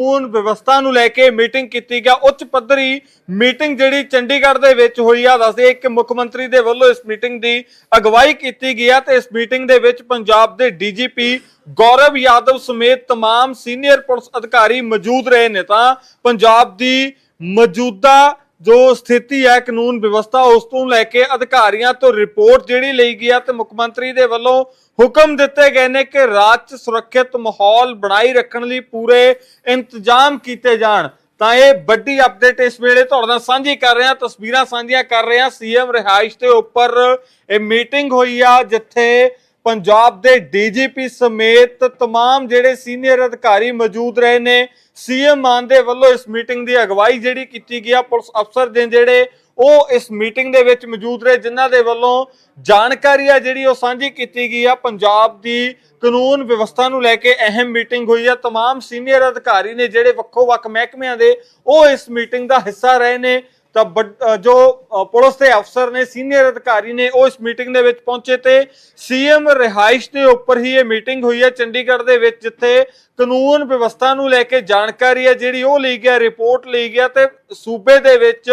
ਕਾਨੂੰਨ ਵਿਵਸਥਾ ਨੂੰ ਲੈ ਕੇ ਮੀਟਿੰਗ ਕੀਤੀ ਗਿਆ ਉੱਚ ਪੱਧਰੀ ਮੀਟਿੰਗ ਜਿਹੜੀ ਚੰਡੀਗੜ੍ਹ ਦੇ ਵਿੱਚ ਹੋਈ ਆ ਦੱਸਦੇ ਕਿ ਮੁੱਖ ਮੰਤਰੀ ਦੇ ਵੱਲੋਂ ਇਸ ਮੀਟਿੰਗ ਦੀ ਅਗਵਾਈ ਕੀਤੀ ਗਈ ਆ ਤੇ ਇਸ ਮੀਟਿੰਗ ਦੇ ਵਿੱਚ ਪੰਜਾਬ ਦੇ ਡੀਜੀਪੀ ਗੌਰਵ ਯਾਦਵ ਸਮੇਤ तमाम ਸੀਨੀਅਰ ਪੁਲਿਸ ਅਧਿਕਾਰੀ ਮੌਜੂਦ ਰਹੇ ਨੇ ਤਾਂ ਪੰਜਾਬ ਦੀ ਮੌਜੂਦਾ ਜੋ ਸਥਿਤੀ ਹੈ ਕਾਨੂੰਨ ਵਿਵਸਥਾ ਉਸ ਤੋਂ ਲੈ ਕੇ ਅਧਿਕਾਰੀਆਂ ਤੋਂ ਰਿਪੋਰਟ ਜਿਹੜੀ ਲਈ ਗਈ ਆ ਤੇ ਮੁੱਖ ਮੰਤਰੀ ਦੇ ਵੱਲੋਂ ਹੁਕਮ ਦਿੱਤੇ ਗਏ ਨੇ ਕਿ ਰਾਜ 'ਚ ਸੁਰੱਖਿਅਤ ਮਾਹੌਲ ਬਣਾਈ ਰੱਖਣ ਲਈ ਪੂਰੇ ਇੰਤਜ਼ਾਮ ਕੀਤੇ ਜਾਣ ਤਾਂ ਇਹ ਵੱਡੀ ਅਪਡੇਟ ਇਸ ਵੇਲੇ ਤੁਹਾਡੇ ਨਾਲ ਸਾਂਝੀ ਕਰ ਰਹੇ ਹਾਂ ਤਸਵੀਰਾਂ ਸਾਂਝੀਆਂ ਕਰ ਰਹੇ ਹਾਂ ਸੀਐਮ ਰਿਹਾਇਸ਼ ਦੇ ਉੱਪਰ ਇਹ ਮੀਟਿੰਗ ਹੋਈ ਆ ਜਿੱਥੇ ਪੰਜਾਬ ਦੇ ਡੀਜੀਪੀ ਸਮੇਤ तमाम ਜਿਹੜੇ ਸੀਨੀਅਰ ਅਧਿਕਾਰੀ ਮੌਜੂਦ ਰਹੇ ਨੇ ਸੀਐਮ ਮਾਨ ਦੇ ਵੱਲੋਂ ਇਸ ਮੀਟਿੰਗ ਦੀ ਅਗਵਾਈ ਜਿਹੜੀ ਕੀਤੀ ਗਈ ਆ ਪੁਲਿਸ ਅਫਸਰ ਨੇ ਜਿਹੜੇ ਉਹ ਇਸ ਮੀਟਿੰਗ ਦੇ ਵਿੱਚ ਮੌਜੂਦ ਰਹੇ ਜਿਨ੍ਹਾਂ ਦੇ ਵੱਲੋਂ ਜਾਣਕਾਰੀ ਆ ਜਿਹੜੀ ਉਹ ਸਾਂਝੀ ਕੀਤੀ ਗਈ ਆ ਪੰਜਾਬ ਦੀ ਕਾਨੂੰਨ ਵਿਵਸਥਾ ਨੂੰ ਲੈ ਕੇ ਅਹਿਮ ਮੀਟਿੰਗ ਹੋਈ ਆ तमाम ਸੀਨੀਅਰ ਅਧਿਕਾਰੀ ਨੇ ਜਿਹੜੇ ਵੱਖੋ ਵੱਖ ਮਹਿਕਮਿਆਂ ਦੇ ਉਹ ਇਸ ਮੀਟਿੰਗ ਦਾ ਹਿੱਸਾ ਰਹੇ ਨੇ ਤਾਂ ਵੱਡ- ਅ, ਜੋ ਅ, ਪੁਲਿਸ ਦੇ ਅਫਸਰ ਨੇ ਸੀਨੀਅਰ ਅਧਿਕਾਰੀ ਨੇ ਉਹ ਇਸ ਮੀਟਿੰਗ ਦੇ ਵਿੱਚ ਪਹੁੰਚੇ ਤੇ ਸੀਐਮ ਰਿਹਾਇਸ਼ ਦੇ ਉੱਪਰ ਹੀ ਇਹ ਮੀਟਿੰਗ ਹੋਈ ਹੈ ਚੰਡੀਗੜ੍ਹ ਦੇ ਵਿੱਚ ਜਿੱਥੇ ਕਾਨੂੰਨ ਵਿਵਸਥਾ ਨੂੰ ਲੈ ਕੇ ਜਾਣਕਾਰੀ ਹੈ ਜਿਹੜੀ ਉਹ ਲਈ ਗਿਆ ਰਿਪੋਰਟ ਲਈ ਗਿਆ ਤੇ ਸੂਬੇ ਦੇ ਵਿੱਚ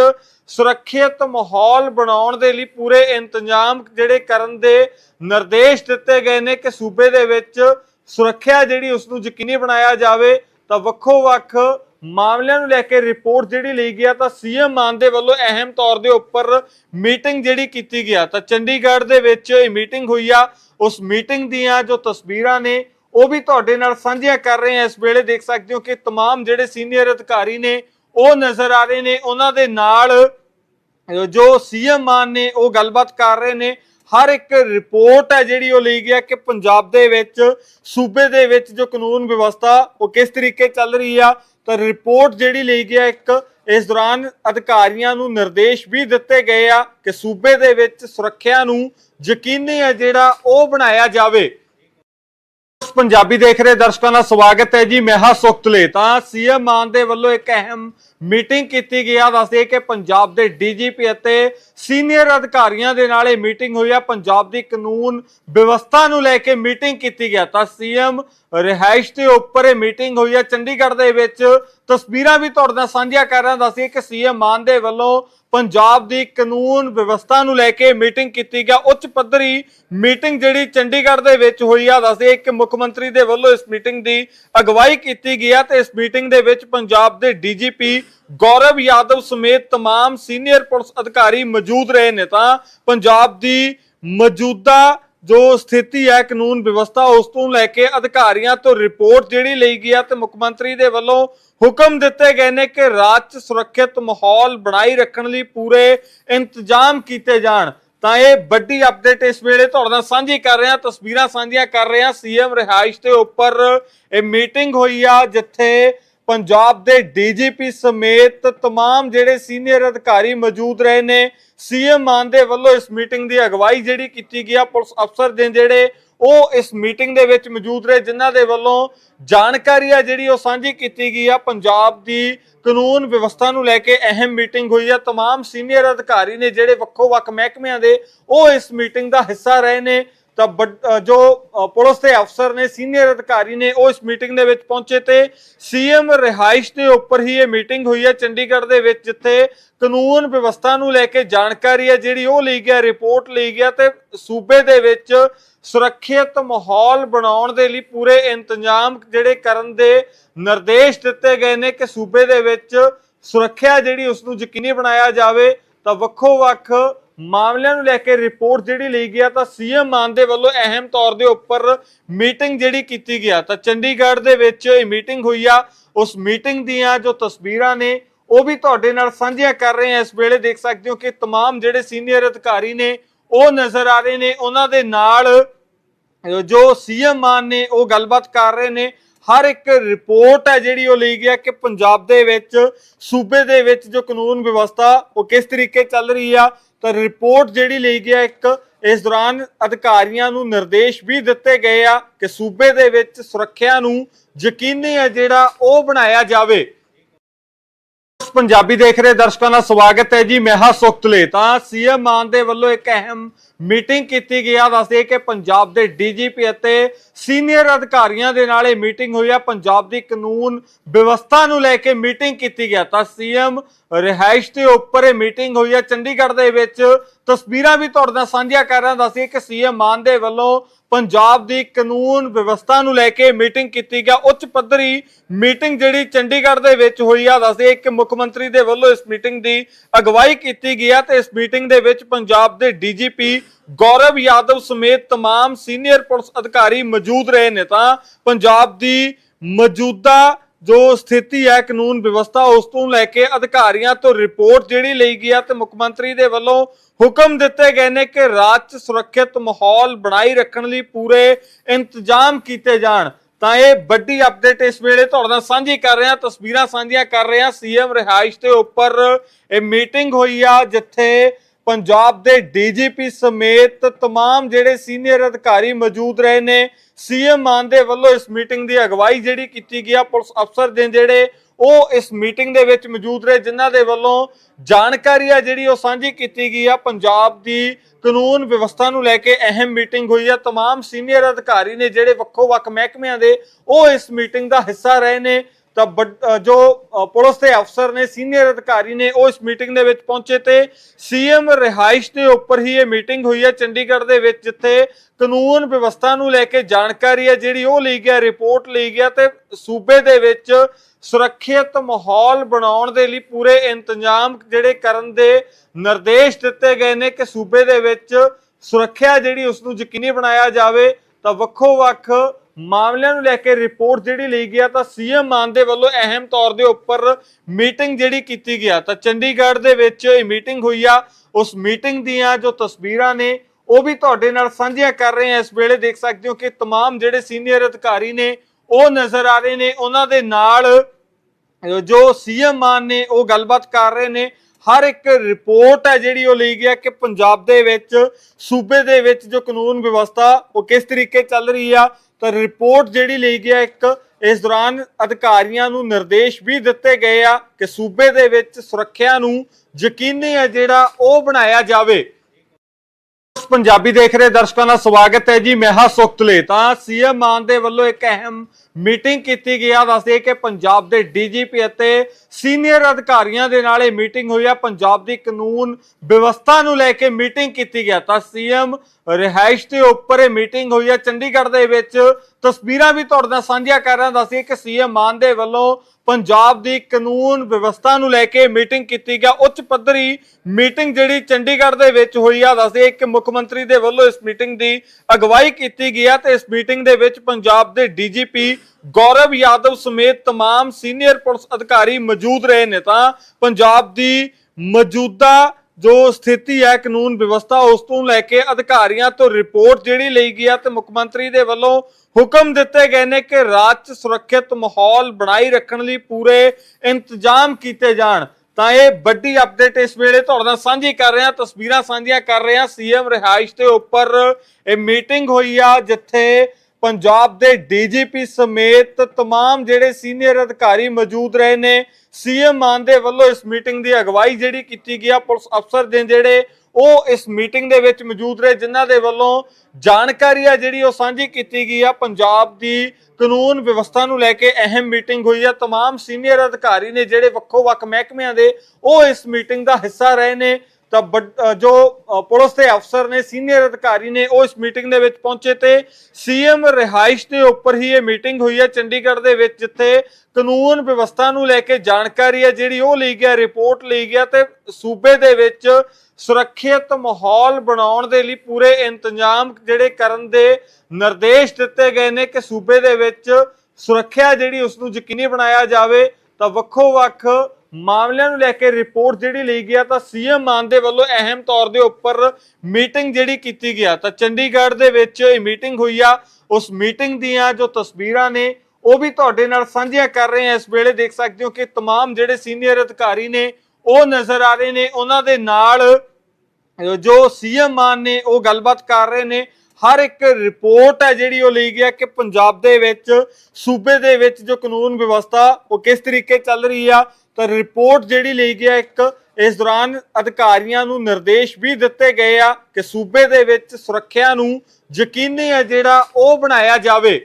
ਸੁਰੱਖਿਅਤ ਮਾਹੌਲ ਬਣਾਉਣ ਦੇ ਲਈ ਪੂਰੇ ਇੰਤਜ਼ਾਮ ਜਿਹੜੇ ਕਰਨ ਦੇ ਨਿਰਦੇਸ਼ ਦਿੱਤੇ ਗਏ ਨੇ ਕਿ ਸੂਬੇ ਦੇ ਵਿੱਚ ਸੁਰੱਖਿਆ ਜਿਹੜੀ ਉਸ ਨੂੰ ਯਕੀਨੀ ਬਣਾਇਆ ਜਾਵੇ ਤਾਂ ਵੱਖੋ ਵੱਖ ਮਾਮਲਿਆਂ ਨੂੰ ਲੈ ਕੇ ਰਿਪੋਰਟ ਜਿਹੜੀ ਲਈ ਗਿਆ ਤਾਂ ਸੀਐਮ ਮਾਨ ਦੇ ਵੱਲੋਂ ਅਹਿਮ ਤੌਰ ਦੇ ਉੱਪਰ ਮੀਟਿੰਗ ਜਿਹੜੀ ਕੀਤੀ ਗਿਆ ਤਾਂ ਚੰਡੀਗੜ੍ਹ ਦੇ ਵਿੱਚ ਇਹ ਮੀਟਿੰਗ ਹੋਈ ਆ ਉਸ ਮੀਟਿੰਗ ਦੀਆਂ ਜੋ ਤਸਵੀਰਾਂ ਨੇ ਉਹ ਵੀ ਤੁਹਾਡੇ ਨਾਲ ਸਾਂਝੀਆਂ ਕਰ ਰਹੇ ਹਾਂ ਇਸ ਵੇਲੇ ਦੇਖ ਸਕਦੇ ਹੋ ਕਿ तमाम ਜਿਹੜੇ ਸੀਨੀਅਰ ਅਧਿਕਾਰੀ ਨੇ ਉਹ ਨਜ਼ਰ ਆ ਰਹੇ ਨੇ, ਉਹਨਾਂ ਦੇ ਨਾਲ ਜੋ ਸੀਐਮ ਮਾਨ ਨੇ ਉਹ ਗੱਲਬਾਤ ਕਰ ਰਹੇ ਨੇ, ਹਰ ਇੱਕ ਰਿਪੋਰਟ ਹੈ ਜਿਹੜੀ ਉਹ ਲਈ ਗਿਆ ਕਿ ਪੰਜਾਬ ਦੇ ਵਿੱਚ, ਸੂਬੇ ਦੇ ਵਿੱਚ ਜੋ ਕਾਨੂੰਨ ਵਿਵਸਥਾ, ਉਹ ਕਿਸ ਤਰੀਕੇ ਚੱਲ ਰਹੀ ਆ, ਤਾਂ ਰਿਪੋਰਟ ਜਿਹੜੀ ਲਈ ਗਿਆ ਇੱਕ, ਇਸ ਦੌਰਾਨ ਅਧਿਕਾਰੀਆਂ ਨੂੰ ਨਿਰਦੇਸ਼ ਵੀ ਦਿੱਤੇ ਗਏ ਆ ਕਿ ਸੂਬੇ ਦੇ ਵਿੱਚ ਸੁਰੱਖਿਆ ਨੂੰ ਯਕੀਨੀ ਹੈ ਜਿਹੜਾ ਉਹ ਬਣਾਇਆ ਜਾਵੇ। ਪੰਜਾਬੀ ਦੇਖ ਰਹੇ ਦਰਸ਼ਕਾਂ ਦਾ ਸਵਾਗਤ ਹੈ ਜੀ, ਮੈਂ ਹਾਂ ਸੁਖਤਲੇ ਤਾਂ ਸੀਐਮ ਮਾਨ ਦੇ ਵੱਲੋਂ ਇੱਕ ਅਹਿਮ ਮੀਟਿੰਗ ਕੀਤੀ ਗਈ ਆ। ਦੱਸਦੇ ਕਿ ਪੰਜਾਬ ਦੇ ਡੀਜੀਪੀ ਅਤੇ ਸੀਨੀਅਰ ਅਧਿਕਾਰੀਆਂ ਦੇ ਨਾਲ ਇਹ ਮੀਟਿੰਗ ਹੋਈ ਆ। ਪੰਜਾਬ ਦੀ ਕਾਨੂੰਨ ਵਿਵਸਥਾ ਨੂੰ ਲੈ ਕੇ ਮੀਟਿੰਗ ਕੀਤੀ ਗਿਆ ਤਾਂ ਸੀਐਮ ਰਿਹਾਇਸ਼ ਦੇ ਉੱਪਰ ਇਹ ਮੀਟਿੰਗ ਹੋਈ ਆ। ਚੰਡੀਗੜ੍ਹ ਦੇ ਵਿੱਚ ਤਸਵੀਰਾਂ ਵੀ ਤੁਹਾਡੇ ਨਾਲ ਸਾਂਝੀਆਂ ਕਰ ਰਿਹਾ। ਦੱਸਦੇ ਕਿ ਸੀਐਮ ਮਾਨ ਦੇ ਵੱਲੋਂ ਪੰਜਾਬ ਦੀ ਕਾਨੂੰਨ ਵਿਵਸਥਾ ਨੂੰ ਲੈ ਕੇ ਮੀਟਿੰਗ ਕੀਤੀ ਗਿਆ ਉੱਚ ਪੱਧਰੀ ਮੀਟਿੰਗ ਜਿਹੜੀ ਚੰਡੀਗੜ੍ਹ ਦੇ ਵਿੱਚ ਹੋਈ ਆ। ਦੱਸਦੇ ਕਿ ਮੁੱਖ ਮੰਤਰੀ ਦੇ ਵੱਲੋਂ ਇਸ ਮੀਟਿੰਗ ਦੀ ਅਗਵਾਈ ਕੀਤੀ ਗਈ ਆ। ਤੇ ਇਸ ਮੀਟਿੰਗ ਦੇ ਵਿੱਚ ਪੰਜਾਬ ਦੇ ਡੀਜੀਪੀ ਗੌਰਵ ਯਾਦਵ ਸਮੇਤ तमाम ਸੀਨੀਅਰ ਪੁਲਿਸ ਅਧਿਕਾਰੀ ਮੌਜੂਦ ਰਹੇ ਨੇ ਤਾਂ ਪੰਜਾਬ ਦੀ ਮੌਜੂਦਾ ਜੋ ਸਥਿਤੀ ਹੈ ਕਾਨੂੰਨ ਵਿਵਸਥਾ ਉਸ ਤੋਂ ਲੈ ਕੇ ਅਧਿਕਾਰੀਆਂ ਤੋਂ ਰਿਪੋਰਟ ਜਿਹੜੀ ਲਈ ਗਈ ਆ ਤੇ ਮੁੱਖ ਮੰਤਰੀ ਦੇ ਵੱਲੋਂ ਹੁਕਮ ਦਿੱਤੇ ਗਏ ਨੇ ਕਿ ਰਾਜ 'ਚ ਸੁਰੱਖਿਅਤ ਮਾਹੌਲ ਬਣਾਈ ਰੱਖਣ ਲਈ ਪੂਰੇ ਇੰਤਜ਼ਾਮ ਕੀਤੇ ਜਾਣ ਤਾਂ ਇਹ ਵੱਡੀ ਅਪਡੇਟ ਇਸ ਵੇਲੇ ਤੁਹਾਡੇ ਨਾਲ ਸਾਂਝੀ ਕਰ ਰਹੇ ਹਾਂ ਤਸਵੀਰਾਂ ਸਾਂਝੀਆਂ ਕਰ ਰਹੇ ਹਾਂ ਸੀਐਮ ਰਿਹਾਇਸ਼ ਦੇ ਉੱਪਰ ਇਹ ਮੀਟਿੰਗ ਹੋਈ ਆ ਜਿੱਥੇ ਪੰਜਾਬ ਦੇ ਡੀਜੀਪੀ ਸਮੇਤ तमाम ਜਿਹੜੇ ਸੀਨੀਅਰ ਅਧਿਕਾਰੀ ਮੌਜੂਦ ਰਹੇ ਨੇ ਸੀਐਮ ਮਾਨ ਦੇ ਵੱਲੋਂ ਇਸ ਮੀਟਿੰਗ ਦੀ ਅਗਵਾਈ ਜਿਹੜੀ ਕੀਤੀ ਗਈ ਆ ਪੁਲਿਸ ਅਫਸਰ ਦੇ ਜਿਹੜੇ ਉਹ ਇਸ ਮੀਟਿੰਗ ਦੇ ਵਿੱਚ ਮੌਜੂਦ ਰਹੇ ਜਿਨ੍ਹਾਂ ਦੇ ਵੱਲੋਂ ਜਾਣਕਾਰੀ ਆ ਜਿਹੜੀ ਉਹ ਸਾਂਝੀ ਕੀਤੀ ਗਈ ਆ ਪੰਜਾਬ ਦੀ ਕਾਨੂੰਨ ਵਿਵਸਥਾ ਨੂੰ ਲੈ ਕੇ ਅਹਿਮ ਮੀਟਿੰਗ ਹੋਈ ਆ तमाम ਸੀਨੀਅਰ ਅਧਿਕਾਰੀ ਨੇ ਜਿਹੜੇ ਵੱਖੋ ਵੱਖ ਮਹਿਕਮਿਆਂ ਦੇ ਉਹ ਇਸ ਮੀਟਿੰਗ ਦਾ ਹਿੱਸਾ ਰਹੇ ਨੇ ਤਾਂ ਵੱਡ- ਜੋ ਪੁਲਿਸ ਦੇ ਅਫਸਰ ਨੇ, ਸੀਨੀਅਰ ਅਧਿਕਾਰੀ ਨੇ ਉਹ ਇਸ ਮੀਟਿੰਗ ਦੇ ਵਿੱਚ ਪਹੁੰਚੇ ਤੇ ਸੀਐਮ ਰਿਹਾਇਸ਼ ਦੇ ਉੱਪਰ ਹੀ ਇਹ ਮੀਟਿੰਗ ਹੋਈ ਹੈ ਚੰਡੀਗੜ੍ਹ ਦੇ ਵਿੱਚ, ਜਿੱਥੇ ਕਾਨੂੰਨ ਵਿਵਸਥਾ ਨੂੰ ਲੈ ਕੇ ਜਾਣਕਾਰੀ ਹੈ, ਜਿਹੜੀ ਉਹ ਲਈ ਗਿਆ, ਰਿਪੋਰਟ ਲਈ ਗਿਆ ਤੇ ਸੂਬੇ ਦੇ ਵਿੱਚ ਸੁਰੱਖਿਅਤ ਮਾਹੌਲ ਬਣਾਉਣ ਦੇ ਲਈ ਪੂਰੇ ਇੰਤਜ਼ਾਮ ਜਿਹੜੇ ਕਰਨ ਦੇ ਨਿਰਦੇਸ਼ ਦਿੱਤੇ ਗਏ ਨੇ ਕਿ ਸੂਬੇ ਦੇ ਵਿੱਚ ਸੁਰੱਖਿਆ ਜਿਹੜੀ ਉਸ ਨੂੰ ਯਕੀਨੀ ਬਣਾਇਆ ਜਾਵੇ, ਤਾਂ ਵੱਖੋ ਵੱਖ ਮਾਮਲਿਆਂ ਨੂੰ ਲੈ ਕੇ ਰਿਪੋਰਟ ਜਿਹੜੀ ਲਈ ਗਿਆ ਤਾਂ ਸੀਐਮ ਮਾਨ ਦੇ ਵੱਲੋਂ ਅਹਿਮ ਤੌਰ ਦੇ ਉੱਪਰ ਮੀਟਿੰਗ ਜਿਹੜੀ ਕੀਤੀ ਗਿਆ ਤਾਂ ਚੰਡੀਗੜ੍ਹ ਦੇ ਵਿੱਚ ਇਹ ਮੀਟਿੰਗ ਹੋਈ ਆ ਉਸ ਮੀਟਿੰਗ ਦੀਆਂ ਜੋ ਤਸਵੀਰਾਂ ਨੇ ਉਹ ਵੀ ਤੁਹਾਡੇ ਨਾਲ ਸਾਂਝੀਆਂ ਕਰ ਰਹੇ ਹਾਂ ਇਸ ਵੇਲੇ ਦੇਖ ਸਕਦੇ ਹੋ ਕਿ तमाम ਜਿਹੜੇ ਸੀਨੀਅਰ ਅਧਿਕਾਰੀ ਨੇ ਉਹ ਨਜ਼ਰ ਆ ਰਹੇ ਨੇ ਉਹਨਾਂ ਦੇ ਨਾਲ ਜੋ ਸੀਐਮ ਮਾਨ ਨੇ ਉਹ ਗੱਲਬਾਤ ਕਰ ਰਹੇ ਨੇ ਹਰ ਇੱਕ ਰਿਪੋਰਟ ਹੈ ਜਿਹੜੀ ਉਹ ਲਈ ਗਿਆ ਕਿ ਪੰਜਾਬ ਦੇ ਵਿੱਚ ਸੂਬੇ ਦੇ ਵਿੱਚ ਜੋ ਕਾਨੂੰਨ ਵਿਵਸਥਾ ਉਹ ਕਿਸ ਤਰੀਕੇ ਚੱਲ ਰਹੀ ਆ ਤਾਂ ਰਿਪੋਰਟ ਜਿਹੜੀ ਲਈ ਗਿਆ ਇੱਕ, ਇਸ ਦੌਰਾਨ ਅਧਿਕਾਰੀਆਂ ਨੂੰ ਨਿਰਦੇਸ਼ ਵੀ ਦਿੱਤੇ ਗਏ ਆ ਕਿ ਸੂਬੇ ਦੇ ਵਿੱਚ ਸੁਰੱਖਿਆ ਨੂੰ ਯਕੀਨੀ ਹੈ ਜਿਹੜਾ ਉਹ ਬਣਾਇਆ ਜਾਵੇ। ਪੰਜਾਬੀ ਦੇਖ ਰਹੇ ਦਰਸ਼ਕਾਂ ਦਾ ਸਵਾਗਤ ਹੈ ਜੀ, ਮੈਂ ਹਾਂ ਸੁਖਤਲੇ। ਤਾਂ ਸੀਐਮ ਮਾਨ ਦੇ ਵੱਲੋਂ ਇੱਕ ਅਹਿਮ ਮੀਟਿੰਗ ਕੀਤੀ ਗਈ ਆ। ਦੱਸਦੇ ਕਿ ਪੰਜਾਬ ਦੇ ਡੀਜੀਪੀ ਅਤੇ ਸੀਨੀਅਰ ਅਧਿਕਾਰੀਆਂ ਦੇ ਨਾਲ ਇਹ ਮੀਟਿੰਗ ਹੋਈ ਆ। ਪੰਜਾਬ ਦੀ ਕਾਨੂੰਨ ਵਿਵਸਥਾ ਨੂੰ ਲੈ ਕੇ ਮੀਟਿੰਗ ਕੀਤੀ ਗਿਆ ਤਾਂ ਸੀਐਮ ਰਿਹਾਇਸ਼ ਦੇ ਉੱਪਰ ਇਹ ਮੀਟਿੰਗ ਹੋਈ ਆ। ਚੰਡੀਗੜ੍ਹ ਦੇ ਵਿੱਚ ਤਸਵੀਰਾਂ ਵੀ ਤੁਹਾਡੇ ਨਾਲ ਸਾਂਝੀਆਂ ਕਰ ਰਿਹਾ। ਦੱਸਦੇ ਕਿ ਸੀਐਮ ਮਾਨ ਦੇ ਵੱਲੋਂ ਪੰਜਾਬ ਦੀ ਕਾਨੂੰਨ ਵਿਵਸਥਾ ਨੂੰ ਲੈ ਕੇ ਮੀਟਿੰਗ ਕੀਤੀ ਗਿਆ ਉੱਚ ਪੱਧਰੀ ਮੀਟਿੰਗ ਜਿਹੜੀ ਚੰਡੀਗੜ੍ਹ ਦੇ ਵਿੱਚ ਹੋਈ ਆ ਦੱਸਦੇ ਕਿ ਮੁੱਖ ਮੰਤਰੀ ਦੇ ਵੱਲੋਂ ਇਸ ਮੀਟਿੰਗ ਦੀ ਅਗਵਾਈ ਕੀਤੀ ਗਈ ਆ ਤੇ ਇਸ ਮੀਟਿੰਗ ਦੇ ਵਿੱਚ ਪੰਜਾਬ ਦੇ ਡੀਜੀਪੀ ਗੌਰਵ ਯਾਦਵ ਸਮੇਤ तमाम ਸੀਨੀਅਰ ਪੁਲਿਸ ਅਧਿਕਾਰੀ ਮੌਜੂਦ ਰਹੇ ਨੇ ਤਾਂ ਪੰਜਾਬ ਦੀ ਮੌਜੂਦਾ ਜੋ ਸਥਿਤੀ ਹੈ, ਕਾਨੂੰਨ ਵਿਵਸਥਾ, ਉਸ ਤੋਂ ਲੈ ਕੇ ਅਧਿਕਾਰੀਆਂ ਤੋਂ ਰਿਪੋਰਟ ਜਿਹੜੀ ਲਈ ਗਈ ਆ ਤੇ ਮੁੱਖ ਮੰਤਰੀ ਦੇ ਵੱਲੋਂ ਹੁਕਮ ਦਿੱਤੇ ਗਏ ਨੇ ਕਿ ਰਾਜ 'ਚ ਸੁਰੱਖਿਅਤ ਮਾਹੌਲ ਬਣਾਈ ਰੱਖਣ ਲਈ ਪੂਰੇ ਇੰਤਜ਼ਾਮ ਕੀਤੇ ਜਾਣ। ਤਾਂ ਇਹ ਵੱਡੀ ਅਪਡੇਟ ਇਸ ਵੇਲੇ ਤੁਹਾਡੇ ਨਾਲ ਸਾਂਝੀ ਕਰ ਰਹੇ ਹਾਂ ਤਸਵੀਰਾਂ ਸਾਂਝੀਆਂ ਕਰ ਰਹੇ। ਹਾਂ ਸੀਐਮ ਰਿਹਾਇਸ਼ ਦੇ ਉੱਪਰ ਇਹ ਮੀਟਿੰਗ ਹੋਈ ਆ, ਜਿੱਥੇ ਪੰਜਾਬ ਦੇ ਡੀਜੀਪੀ ਸਮੇਤ तमाम ਜਿਹੜੇ ਸੀਨੀਅਰ ਅਧਿਕਾਰੀ ਮੌਜੂਦ ਰਹੇ ਨੇ ਸੀਐਮ ਮਾਨ ਦੇ ਵੱਲੋਂ ਇਸ ਮੀਟਿੰਗ ਦੀ ਅਗਵਾਈ ਜਿਹੜੀ ਕੀਤੀ ਗਈ ਆ ਪੁਲਿਸ ਅਫਸਰ ਦੇ ਜਿਹੜੇ ਉਹ ਇਸ ਮੀਟਿੰਗ ਦੇ ਵਿੱਚ ਮੌਜੂਦ ਰਹੇ ਜਿਨ੍ਹਾਂ ਦੇ ਵੱਲੋਂ ਜਾਣਕਾਰੀ ਆ ਜਿਹੜੀ ਉਹ ਸਾਂਝੀ ਕੀਤੀ ਗਈ ਆ ਪੰਜਾਬ ਦੀ ਕਾਨੂੰਨ ਵਿਵਸਥਾ ਨੂੰ ਲੈ ਕੇ ਅਹਿਮ ਮੀਟਿੰਗ ਹੋਈ ਆ तमाम ਸੀਨੀਅਰ ਅਧਿਕਾਰੀ ਨੇ ਜਿਹੜੇ ਵੱਖੋ ਵੱਖ ਮਹਿਕਮਿਆਂ ਦੇ ਉਹ ਇਸ ਮੀਟਿੰਗ ਦਾ ਹਿੱਸਾ ਰਹੇ ਨੇ ਤਾਂ ਵੱਡ- ਜੋ ਪੁਲਿਸ ਦੇ ਅਫਸਰ ਨੇ, ਸੀਨੀਅਰ ਅਧਿਕਾਰੀ ਨੇ ਉਹ ਇਸ ਮੀਟਿੰਗ ਦੇ ਵਿੱਚ ਪਹੁੰਚੇ ਤੇ ਸੀਐਮ ਰਿਹਾਇਸ਼ ਦੇ ਉੱਪਰ ਹੀ ਇਹ ਮੀਟਿੰਗ ਹੋਈ ਹੈ ਚੰਡੀਗੜ੍ਹ ਦੇ ਵਿੱਚ, ਜਿੱਥੇ ਕਾਨੂੰਨ ਵਿਵਸਥਾ ਨੂੰ ਲੈ ਕੇ ਜਾਣਕਾਰੀ ਹੈ, ਜਿਹੜੀ ਉਹ ਲਈ ਗਿਆ, ਰਿਪੋਰਟ ਲਈ ਗਿਆ ਤੇ ਸੂਬੇ ਦੇ ਵਿੱਚ ਸੁਰੱਖਿਅਤ ਮਾਹੌਲ ਬਣਾਉਣ ਦੇ ਲਈ ਪੂਰੇ ਇੰਤਜ਼ਾਮ ਜਿਹੜੇ ਕਰਨ ਦੇ ਨਿਰਦੇਸ਼ ਦਿੱਤੇ ਗਏ ਨੇ ਕਿ ਸੂਬੇ ਦੇ ਵਿੱਚ ਸੁਰੱਖਿਆ ਜਿਹੜੀ ਉਸ ਨੂੰ ਯਕੀਨੀ ਬਣਾਇਆ ਜਾਵੇ, ਤਾਂ ਵੱਖੋ ਵੱਖ ਮਾਮਲਿਆਂ ਨੂੰ ਲੈ ਕੇ ਰਿਪੋਰਟ ਜਿਹੜੀ ਲਈ ਗਿਆ ਤਾਂ ਸੀਐਮ ਮਾਨ ਦੇ ਵੱਲੋਂ ਅਹਿਮ ਤੌਰ ਦੇ ਉੱਪਰ ਮੀਟਿੰਗ ਜਿਹੜੀ ਕੀਤੀ ਗਿਆ ਤਾਂ ਚੰਡੀਗੜ੍ਹ ਦੇ ਵਿੱਚ ਇਹ ਮੀਟਿੰਗ ਹੋਈ ਆ ਉਸ ਮੀਟਿੰਗ ਦੀਆਂ ਜੋ ਤਸਵੀਰਾਂ ਨੇ ਉਹ ਵੀ ਤੁਹਾਡੇ ਨਾਲ ਸਾਂਝੀਆਂ ਕਰ ਰਹੇ ਹਾਂ ਇਸ ਵੇਲੇ ਦੇਖ ਸਕਦੇ ਹੋ ਕਿ तमाम ਜਿਹੜੇ ਸੀਨੀਅਰ ਅਧਿਕਾਰੀ ਨੇ ਉਹ ਨਜ਼ਰ ਆ ਰਹੇ ਨੇ ਉਹਨਾਂ ਦੇ ਨਾਲ ਜੋ ਸੀਐਮ ਮਾਨ ਨੇ ਉਹ ਗੱਲਬਾਤ ਕਰ ਰਹੇ ਨੇ ਹਰ ਇੱਕ ਰਿਪੋਰਟ ਹੈ ਜਿਹੜੀ ਉਹ ਲਈ ਗਿਆ ਕਿ ਪੰਜਾਬ ਦੇ ਵਿੱਚ ਸੂਬੇ ਦੇ ਵਿੱਚ ਜੋ ਕਾਨੂੰਨ ਵਿਵਸਥਾ ਉਹ ਕਿਸ ਤਰੀਕੇ ਚੱਲ ਰਹੀ ਆ ਤਾਂ ਰਿਪੋਰਟ ਜਿਹੜੀ ਲਈ ਗਿਆ ਇੱਕ ਇਸ ਦੌਰਾਨ ਅਧਿਕਾਰੀਆਂ ਨੂੰ ਨਿਰਦੇਸ਼ ਵੀ ਦਿੱਤੇ ਗਏ ਆ ਕਿ ਸੂਬੇ ਦੇ ਵਿੱਚ ਸੁਰੱਖਿਆ ਨੂੰ ਯਕੀਨੀ ਹੈ ਜਿਹੜਾ ਉਹ ਬਣਾਇਆ ਜਾਵੇ। ਪੰਜਾਬੀ ਦੇਖ ਰਹੇ ਦਰਸ਼ਕਾਂ ਦਾ ਸਵਾਗਤ ਹੈ ਜੀ। ਮੈਂ ਹਾਂ ਸੁਖਤਲੇ ਤਾਂ ਸੀਐਮ ਮਾਨ ਦੇ ਵੱਲੋਂ ਇੱਕ ਅਹਿਮ ਮੀਟਿੰਗ ਕੀਤੀ ਗਈ ਆ। ਦੱਸਦੇ ਕਿ ਪੰਜਾਬ ਦੇ ਡੀਜੀਪੀ ਅਤੇ ਸੀਨੀਅਰ ਅਧਿਕਾਰੀਆਂ ਦੇ ਨਾਲ ਇਹ ਮੀਟਿੰਗ ਹੋਈ ਆ। ਪੰਜਾਬ ਦੀ ਕਾਨੂੰਨ ਵਿਵਸਥਾ ਨੂੰ ਲੈ ਕੇ ਮੀਟਿੰਗ ਕੀਤੀ ਗਿਆ ਤਾਂ ਸੀਐਮ ਰਿਹਾਇਸ਼ ਦੇ ਉੱਪਰ ਇਹ ਮੀਟਿੰਗ ਹੋਈ ਆ। ਚੰਡੀਗੜ੍ਹ ਦੇ ਵਿੱਚ ਤਸਵੀਰਾਂ ਵੀ ਤੁਹਾਡੇ ਨਾਲ ਸਾਂਝੀਆਂ ਕਰ ਰਿਹਾ। ਦੱਸਦੇ ਕਿ ਸੀਐਮ ਮਾਨ ਦੇ ਵੱਲੋਂ ਪੰਜਾਬ ਦੀ ਕਾਨੂੰਨ ਵਿਵਸਥਾ ਨੂੰ ਲੈ ਕੇ ਮੀਟਿੰਗ ਕੀਤੀ ਗਿਆ ਉੱਚ ਪੱਧਰੀ ਮੀਟਿੰਗ ਜਿਹੜੀ ਚੰਡੀਗੜ੍ਹ ਦੇ ਵਿੱਚ ਹੋਈ ਆ। ਦੱਸਦੇ ਕਿ ਮੁੱਖ ਮੰਤਰੀ ਦੇ ਵੱਲੋਂ ਇਸ ਮੀਟਿੰਗ ਦੀ ਅਗਵਾਈ ਕੀਤੀ ਗਈ ਆ। ਤੇ ਇਸ ਮੀਟਿੰਗ ਦੇ ਵਿੱਚ ਪੰਜਾਬ ਦੇ ਡੀਜੀਪੀ ਗੌਰਵ ਯਾਦਵ ਸਮੇਤ तमाम ਸੀਨੀਅਰ ਪੁਲਿਸ ਅਧਿਕਾਰੀ ਮੌਜੂਦ ਰਹੇ ਨੇ ਤਾਂ ਪੰਜਾਬ ਦੀ ਮੌਜੂਦਾ ਜੋ ਸਥਿਤੀ ਹੈ ਕਾਨੂੰਨ ਵਿਵਸਥਾ ਉਸ ਤੋਂ ਲੈ ਕੇ ਅਧਿਕਾਰੀਆਂ ਤੋਂ ਰਿਪੋਰਟ ਜਿਹੜੀ ਲਈ ਗਈ ਆ ਤੇ ਮੁੱਖ ਮੰਤਰੀ ਦੇ ਵੱਲੋਂ ਹੁਕਮ ਦਿੱਤੇ ਗਏ ਨੇ ਕਿ ਰਾਜ 'ਚ ਸੁਰੱਖਿਅਤ ਮਾਹੌਲ ਬਣਾਈ ਰੱਖਣ ਲਈ ਪੂਰੇ ਇੰਤਜ਼ਾਮ ਕੀਤੇ ਜਾਣ ਤਾਂ ਇਹ ਵੱਡੀ ਅਪਡੇਟ ਇਸ ਵੇਲੇ ਤੁਹਾਡੇ ਨਾਲ ਸਾਂਝੀ ਕਰ ਰਹੇ ਹਾਂ ਤਸਵੀਰਾਂ ਸਾਂਝੀਆਂ ਕਰ ਰਹੇ ਹਾਂ ਸੀਐਮ ਰਿਹਾਇਸ਼ ਦੇ ਉੱਪਰ ਇਹ ਮੀਟਿੰਗ ਹੋਈ ਆ ਜਿੱਥੇ ਪੰਜਾਬ ਦੇ ਡੀਜੀਪੀ ਸਮੇਤ तमाम ਜਿਹੜੇ ਸੀਨੀਅਰ ਅਧਿਕਾਰੀ ਮੌਜੂਦ ਰਹੇ ਨੇ ਸੀਐਮ ਮਾਨ ਦੇ ਵੱਲੋਂ ਇਸ ਮੀਟਿੰਗ ਦੀ ਅਗਵਾਈ ਜਿਹੜੀ ਕੀਤੀ ਗਈ ਆ ਪੁਲਿਸ ਅਫਸਰ ਦੇ ਜਿਹੜੇ ਉਹ ਇਸ ਮੀਟਿੰਗ ਦੇ ਵਿੱਚ ਮੌਜੂਦ ਰਹੇ ਜਿਨ੍ਹਾਂ ਦੇ ਵੱਲੋਂ ਜਾਣਕਾਰੀ ਆ ਜਿਹੜੀ ਉਹ ਸਾਂਝੀ ਕੀਤੀ ਗਈ ਆ ਪੰਜਾਬ ਦੀ ਕਾਨੂੰਨ ਵਿਵਸਥਾ ਨੂੰ ਲੈ ਕੇ ਅਹਿਮ ਮੀਟਿੰਗ ਹੋਈ ਆ तमाम ਸੀਨੀਅਰ ਅਧਿਕਾਰੀ ਨੇ ਜਿਹੜੇ ਵੱਖੋ ਵੱਖ ਮਹਿਕਮਿਆਂ ਦੇ ਉਹ ਇਸ ਮੀਟਿੰਗ ਦਾ ਹਿੱਸਾ ਰਹੇ ਨੇ ਤਾਂ ਵੱਡ- ਜੋ ਪੁਲਿਸ ਦੇ ਅਫਸਰ ਨੇ, ਸੀਨੀਅਰ ਅਧਿਕਾਰੀ ਨੇ ਉਹ ਇਸ ਮੀਟਿੰਗ ਦੇ ਵਿੱਚ ਪਹੁੰਚੇ ਤੇ ਸੀਐਮ ਰਿਹਾਇਸ਼ ਦੇ ਉੱਪਰ ਹੀ ਇਹ ਮੀਟਿੰਗ ਹੋਈ ਹੈ ਚੰਡੀਗੜ੍ਹ ਦੇ ਵਿੱਚ, ਜਿੱਥੇ ਕਾਨੂੰਨ ਵਿਵਸਥਾ ਨੂੰ ਲੈ ਕੇ ਜਾਣਕਾਰੀ ਹੈ, ਜਿਹੜੀ ਉਹ ਲਈ ਗਿਆ, ਰਿਪੋਰਟ ਲਈ ਗਿਆ ਤੇ ਸੂਬੇ ਦੇ ਵਿੱਚ ਸੁਰੱਖਿਅਤ ਮਾਹੌਲ ਬਣਾਉਣ ਦੇ ਲਈ ਪੂਰੇ ਇੰਤਜ਼ਾਮ ਜਿਹੜੇ ਕਰਨ ਦੇ ਨਿਰਦੇਸ਼ ਦਿੱਤੇ ਗਏ ਨੇ ਕਿ ਸੂਬੇ ਦੇ ਵਿੱਚ ਸੁਰੱਖਿਆ ਜਿਹੜੀ ਉਸ ਨੂੰ ਯਕੀਨੀ ਬਣਾਇਆ ਜਾਵੇ, ਤਾਂ ਵੱਖੋ ਵੱਖ ਮਾਮਲਿਆਂ ਨੂੰ ਲੈ ਕੇ ਰਿਪੋਰਟ ਜਿਹੜੀ ਲਈ ਗਿਆ ਤਾਂ ਸੀਐਮ ਮਾਨ ਦੇ ਵੱਲੋਂ ਅਹਿਮ ਤੌਰ ਦੇ ਉੱਪਰ ਮੀਟਿੰਗ ਜਿਹੜੀ ਕੀਤੀ ਗਿਆ ਤਾਂ ਚੰਡੀਗੜ੍ਹ ਦੇ ਵਿੱਚ ਇਹ ਮੀਟਿੰਗ ਹੋਈ ਆ ਉਸ ਮੀਟਿੰਗ ਦੀਆਂ ਜੋ ਤਸਵੀਰਾਂ ਨੇ ਉਹ ਵੀ ਤੁਹਾਡੇ ਨਾਲ ਸਾਂਝੀਆਂ ਕਰ ਰਹੇ ਹਾਂ ਇਸ ਵੇਲੇ ਦੇਖ ਸਕਦੇ ਹੋ ਕਿ तमाम ਜਿਹੜੇ ਸੀਨੀਅਰ ਅਧਿਕਾਰੀ ਨੇ ਉਹ ਨਜ਼ਰ ਆ ਰਹੇ ਨੇ ਉਹਨਾਂ ਦੇ ਨਾਲ ਜੋ ਸੀਐਮ ਮਾਨ ਨੇ ਉਹ ਗੱਲਬਾਤ ਕਰ ਰਹੇ ਨੇ ਹਰ ਇੱਕ ਰਿਪੋਰਟ ਹੈ ਜਿਹੜੀ ਉਹ ਲਈ ਗਿਆ ਕਿ ਪੰਜਾਬ ਦੇ ਵਿੱਚ ਸੂਬੇ ਦੇ ਵਿੱਚ ਜੋ ਕਾਨੂੰਨ ਵਿਵਸਥਾ ਉਹ ਕਿਸ ਤਰੀਕੇ ਚੱਲ ਰਹੀ ਆ ਤਾਂ ਰਿਪੋਰਟ ਜਿਹੜੀ ਲਈ ਗਿਆ ਇੱਕ, ਇਸ ਦੌਰਾਨ ਅਧਿਕਾਰੀਆਂ ਨੂੰ ਨਿਰਦੇਸ਼ ਵੀ ਦਿੱਤੇ ਗਏ ਆ ਕਿ ਸੂਬੇ ਦੇ ਵਿੱਚ ਸੁਰੱਖਿਆ ਨੂੰ ਯਕੀਨੀ ਹੈ ਜਿਹੜਾ ਉਹ ਬਣਾਇਆ ਜਾਵੇ।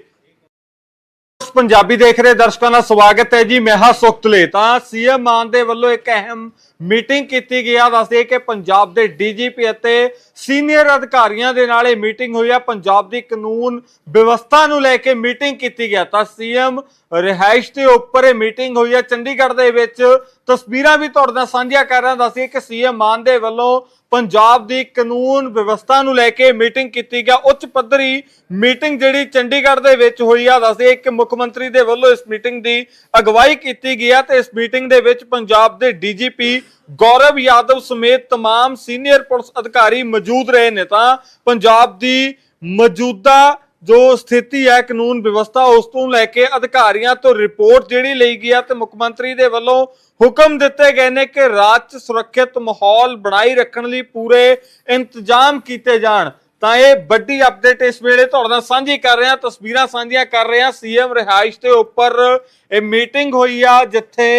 ਪੰਜਾਬੀ ਦੇਖ ਰਹੇ ਦਰਸ਼ਕਾਂ ਦਾ ਸਵਾਗਤ ਹੈ ਜੀ, ਮੈਂ ਹਾਂ ਸੁਖਤਲੇ ਤਾਂ ਸੀਐਮ ਮਾਨ ਦੇ ਵੱਲੋਂ ਇੱਕ ਅਹਿਮ ਮੀਟਿੰਗ ਕੀਤੀ ਗਈ ਆ। ਦੱਸਦੇ ਕਿ ਪੰਜਾਬ ਦੇ ਡੀਜੀਪੀ ਅਤੇ ਸੀਨੀਅਰ ਅਧਿਕਾਰੀਆਂ ਦੇ ਨਾਲ ਇਹ ਮੀਟਿੰਗ ਹੋਈ ਆ। ਪੰਜਾਬ ਦੀ ਕਾਨੂੰਨ ਵਿਵਸਥਾ ਨੂੰ ਲੈ ਕੇ ਮੀਟਿੰਗ ਕੀਤੀ ਗਿਆ ਤਾਂ ਸੀਐਮ ਰਿਹਾਇਸ਼ ਦੇ ਉੱਪਰ ਇਹ ਮੀਟਿੰਗ ਹੋਈ ਆ। ਚੰਡੀਗੜ੍ਹ ਦੇ ਵਿੱਚ ਤਸਵੀਰਾਂ ਵੀ ਤੁਹਾਡੇ ਨਾਲ ਸਾਂਝੀਆਂ ਕਰ ਰਿਹਾ। ਦੱਸਦੇ ਕਿ ਸੀਐਮ ਮਾਨ ਦੇ ਵੱਲੋਂ ਪੰਜਾਬ ਦੀ ਕਾਨੂੰਨ ਵਿਵਸਥਾ ਨੂੰ ਲੈ ਕੇ ਮੀਟਿੰਗ ਕੀਤੀ ਗਿਆ ਉੱਚ ਪੱਧਰੀ ਮੀਟਿੰਗ ਜਿਹੜੀ ਚੰਡੀਗੜ੍ਹ ਦੇ ਵਿੱਚ ਹੋਈ ਆ। ਦੱਸਦੇ ਕਿ ਮੁੱਖ ਮੰਤਰੀ ਦੇ ਵੱਲੋਂ ਇਸ ਮੀਟਿੰਗ ਦੀ ਅਗਵਾਈ ਕੀਤੀ ਗਈ ਆ ਤੇ ਇਸ ਮੀਟਿੰਗ ਦੇ ਵਿੱਚ ਪੰਜਾਬ ਦੇ ਡੀਜੀਪੀ ਗੌਰਵ ਯਾਦਵ ਸਮੇਤ तमाम ਸੀਨੀਅਰ ਪੁਲਿਸ ਅਧਿਕਾਰੀ ਮੌਜੂਦ ਰਹੇ ਨੇ ਤਾਂ ਪੰਜਾਬ ਦੀ ਮੌਜੂਦਾ ਜੋ ਸਥਿਤੀ ਹੈ ਕਾਨੂੰਨ ਵਿਵਸਥਾ ਉਸ ਤੋਂ ਲੈ ਕੇ ਅਧਿਕਾਰੀਆਂ ਤੋਂ ਰਿਪੋਰਟ ਜਿਹੜੀ ਲਈ ਗਈ ਆ ਤੇ ਮੁੱਖ ਮੰਤਰੀ ਦੇ ਵੱਲੋਂ ਹੁਕਮ ਦਿੱਤੇ ਗਏ ਨੇ ਕਿ ਰਾਜ 'ਚ ਸੁਰੱਖਿਅਤ ਮਾਹੌਲ ਬਣਾਈ ਰੱਖਣ ਲਈ ਪੂਰੇ ਇੰਤਜ਼ਾਮ ਕੀਤੇ ਜਾਣ ਤਾਂ ਇਹ ਵੱਡੀ ਅਪਡੇਟ ਇਸ ਵੇਲੇ ਤੁਹਾਡੇ ਨਾਲ ਸਾਂਝੀ ਕਰ ਰਹੇ ਹਾਂ ਤਸਵੀਰਾਂ ਸਾਂਝੀਆਂ ਕਰ ਰਹੇ ਹਾਂ ਸੀਐਮ ਰਿਹਾਇਸ਼ ਦੇ ਉੱਪਰ ਇਹ ਮੀਟਿੰਗ ਹੋਈ ਆ ਜਿੱਥੇ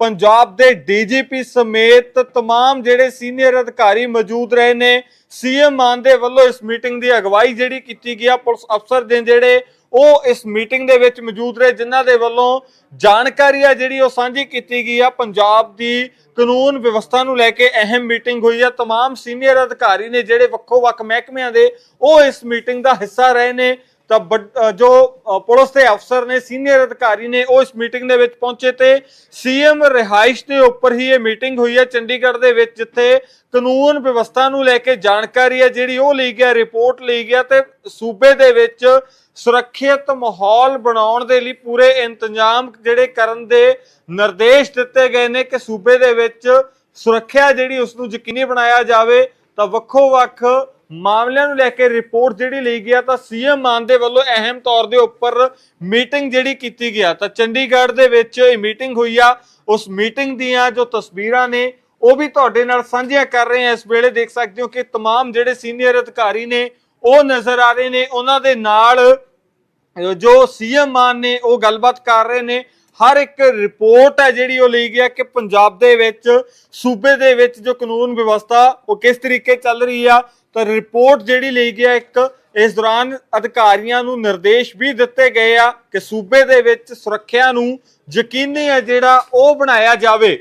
ਪੰਜਾਬ ਦੇ ਡੀਜੀਪੀ ਸਮੇਤ तमाम ਜਿਹੜੇ ਸੀਨੀਅਰ ਅਧਿਕਾਰੀ ਮੌਜੂਦ ਰਹੇ ਨੇ ਸੀਐਮ ਮਾਨ ਦੇ ਵੱਲੋਂ ਇਸ ਮੀਟਿੰਗ ਦੀ ਅਗਵਾਈ ਜਿਹੜੀ ਕੀਤੀ ਗਈ ਆ ਪੁਲਿਸ ਅਫਸਰ ਦੇ ਜਿਹੜੇ ਉਹ ਇਸ ਮੀਟਿੰਗ ਦੇ ਵਿੱਚ ਮੌਜੂਦ ਰਹੇ ਜਿਨ੍ਹਾਂ ਦੇ ਵੱਲੋਂ ਜਾਣਕਾਰੀ ਆ ਜਿਹੜੀ ਉਹ ਸਾਂਝੀ ਕੀਤੀ ਗਈ ਆ ਪੰਜਾਬ ਦੀ ਕਾਨੂੰਨ ਵਿਵਸਥਾ ਨੂੰ ਲੈ ਕੇ ਅਹਿਮ ਮੀਟਿੰਗ ਹੋਈ ਆ तमाम ਸੀਨੀਅਰ ਅਧਿਕਾਰੀ ਨੇ ਜਿਹੜੇ ਵੱਖੋ ਵੱਖ ਮਹਿਕਮਿਆਂ ਦੇ ਉਹ ਇਸ ਮੀਟਿੰਗ ਦਾ ਹਿੱਸਾ ਰਹੇ ਨੇ ਤਾਂ ਵੱਡ- ਜੋ ਪੁਲਿਸ ਦੇ ਅਫਸਰ ਨੇ, ਸੀਨੀਅਰ ਅਧਿਕਾਰੀ ਨੇ ਉਹ ਇਸ ਮੀਟਿੰਗ ਦੇ ਵਿੱਚ ਪਹੁੰਚੇ ਤੇ ਸੀਐਮ ਰਿਹਾਇਸ਼ ਦੇ ਉੱਪਰ ਹੀ ਇਹ ਮੀਟਿੰਗ ਹੋਈ ਹੈ ਚੰਡੀਗੜ੍ਹ ਦੇ ਵਿੱਚ, ਜਿੱਥੇ ਕਾਨੂੰਨ ਵਿਵਸਥਾ ਨੂੰ ਲੈ ਕੇ ਜਾਣਕਾਰੀ ਹੈ, ਜਿਹੜੀ ਉਹ ਲਈ ਗਿਆ, ਰਿਪੋਰਟ ਲਈ ਗਿਆ ਤੇ ਸੂਬੇ ਦੇ ਵਿੱਚ ਸੁਰੱਖਿਅਤ ਮਾਹੌਲ ਬਣਾਉਣ ਦੇ ਲਈ ਪੂਰੇ ਇੰਤਜ਼ਾਮ ਜਿਹੜੇ ਕਰਨ ਦੇ ਨਿਰਦੇਸ਼ ਦਿੱਤੇ ਗਏ ਨੇ ਕਿ ਸੂਬੇ ਦੇ ਵਿੱਚ ਸੁਰੱਖਿਆ ਜਿਹੜੀ ਉਸ ਨੂੰ ਯਕੀਨੀ ਬਣਾਇਆ ਜਾਵੇ, ਤਾਂ ਵੱਖੋ ਵੱਖ ਮਾਮਲਿਆਂ ਨੂੰ ਲੈ ਕੇ ਰਿਪੋਰਟ ਜਿਹੜੀ ਲਈ ਗਿਆ ਤਾਂ ਸੀਐਮ ਮਾਨ ਦੇ ਵੱਲੋਂ ਅਹਿਮ ਤੌਰ ਦੇ ਉੱਪਰ ਮੀਟਿੰਗ ਜਿਹੜੀ ਕੀਤੀ ਗਿਆ ਤਾਂ ਚੰਡੀਗੜ੍ਹ ਦੇ ਵਿੱਚ ਇਹ ਮੀਟਿੰਗ ਹੋਈ ਆ ਉਸ ਮੀਟਿੰਗ ਦੀਆਂ ਜੋ ਤਸਵੀਰਾਂ ਨੇ ਉਹ ਵੀ ਤੁਹਾਡੇ ਨਾਲ ਸਾਂਝੀਆਂ ਕਰ ਰਹੇ ਹਾਂ ਇਸ ਵੇਲੇ ਦੇਖ ਸਕਦੇ ਹੋ ਕਿ तमाम ਜਿਹੜੇ ਸੀਨੀਅਰ ਅਧਿਕਾਰੀ ਨੇ ਉਹ ਨਜ਼ਰ ਆ ਰਹੇ ਨੇ ਉਹਨਾਂ ਦੇ ਨਾਲ ਜੋ ਸੀਐਮ ਮਾਨ ਨੇ ਉਹ ਗੱਲਬਾਤ ਕਰ ਰਹੇ ਨੇ ਹਰ ਇੱਕ ਰਿਪੋਰਟ ਹੈ ਜਿਹੜੀ ਉਹ ਲਈ ਗਿਆ ਕਿ ਪੰਜਾਬ ਦੇ ਵਿੱਚ ਸੂਬੇ ਦੇ ਵਿੱਚ ਜੋ ਕਾਨੂੰਨ ਵਿਵਸਥਾ ਉਹ ਕਿਸ ਤਰੀਕੇ ਚੱਲ ਰਹੀ ਆ ਤਾਂ ਰਿਪੋਰਟ ਜਿਹੜੀ ਲਈ ਗਿਆ ਇੱਕ, ਇਸ ਦੌਰਾਨ ਅਧਿਕਾਰੀਆਂ ਨੂੰ ਨਿਰਦੇਸ਼ ਵੀ ਦਿੱਤੇ ਗਏ ਆ ਕਿ ਸੂਬੇ ਦੇ ਵਿੱਚ ਸੁਰੱਖਿਆ ਨੂੰ ਯਕੀਨੀ ਹੈ ਜਿਹੜਾ ਉਹ ਬਣਾਇਆ ਜਾਵੇ।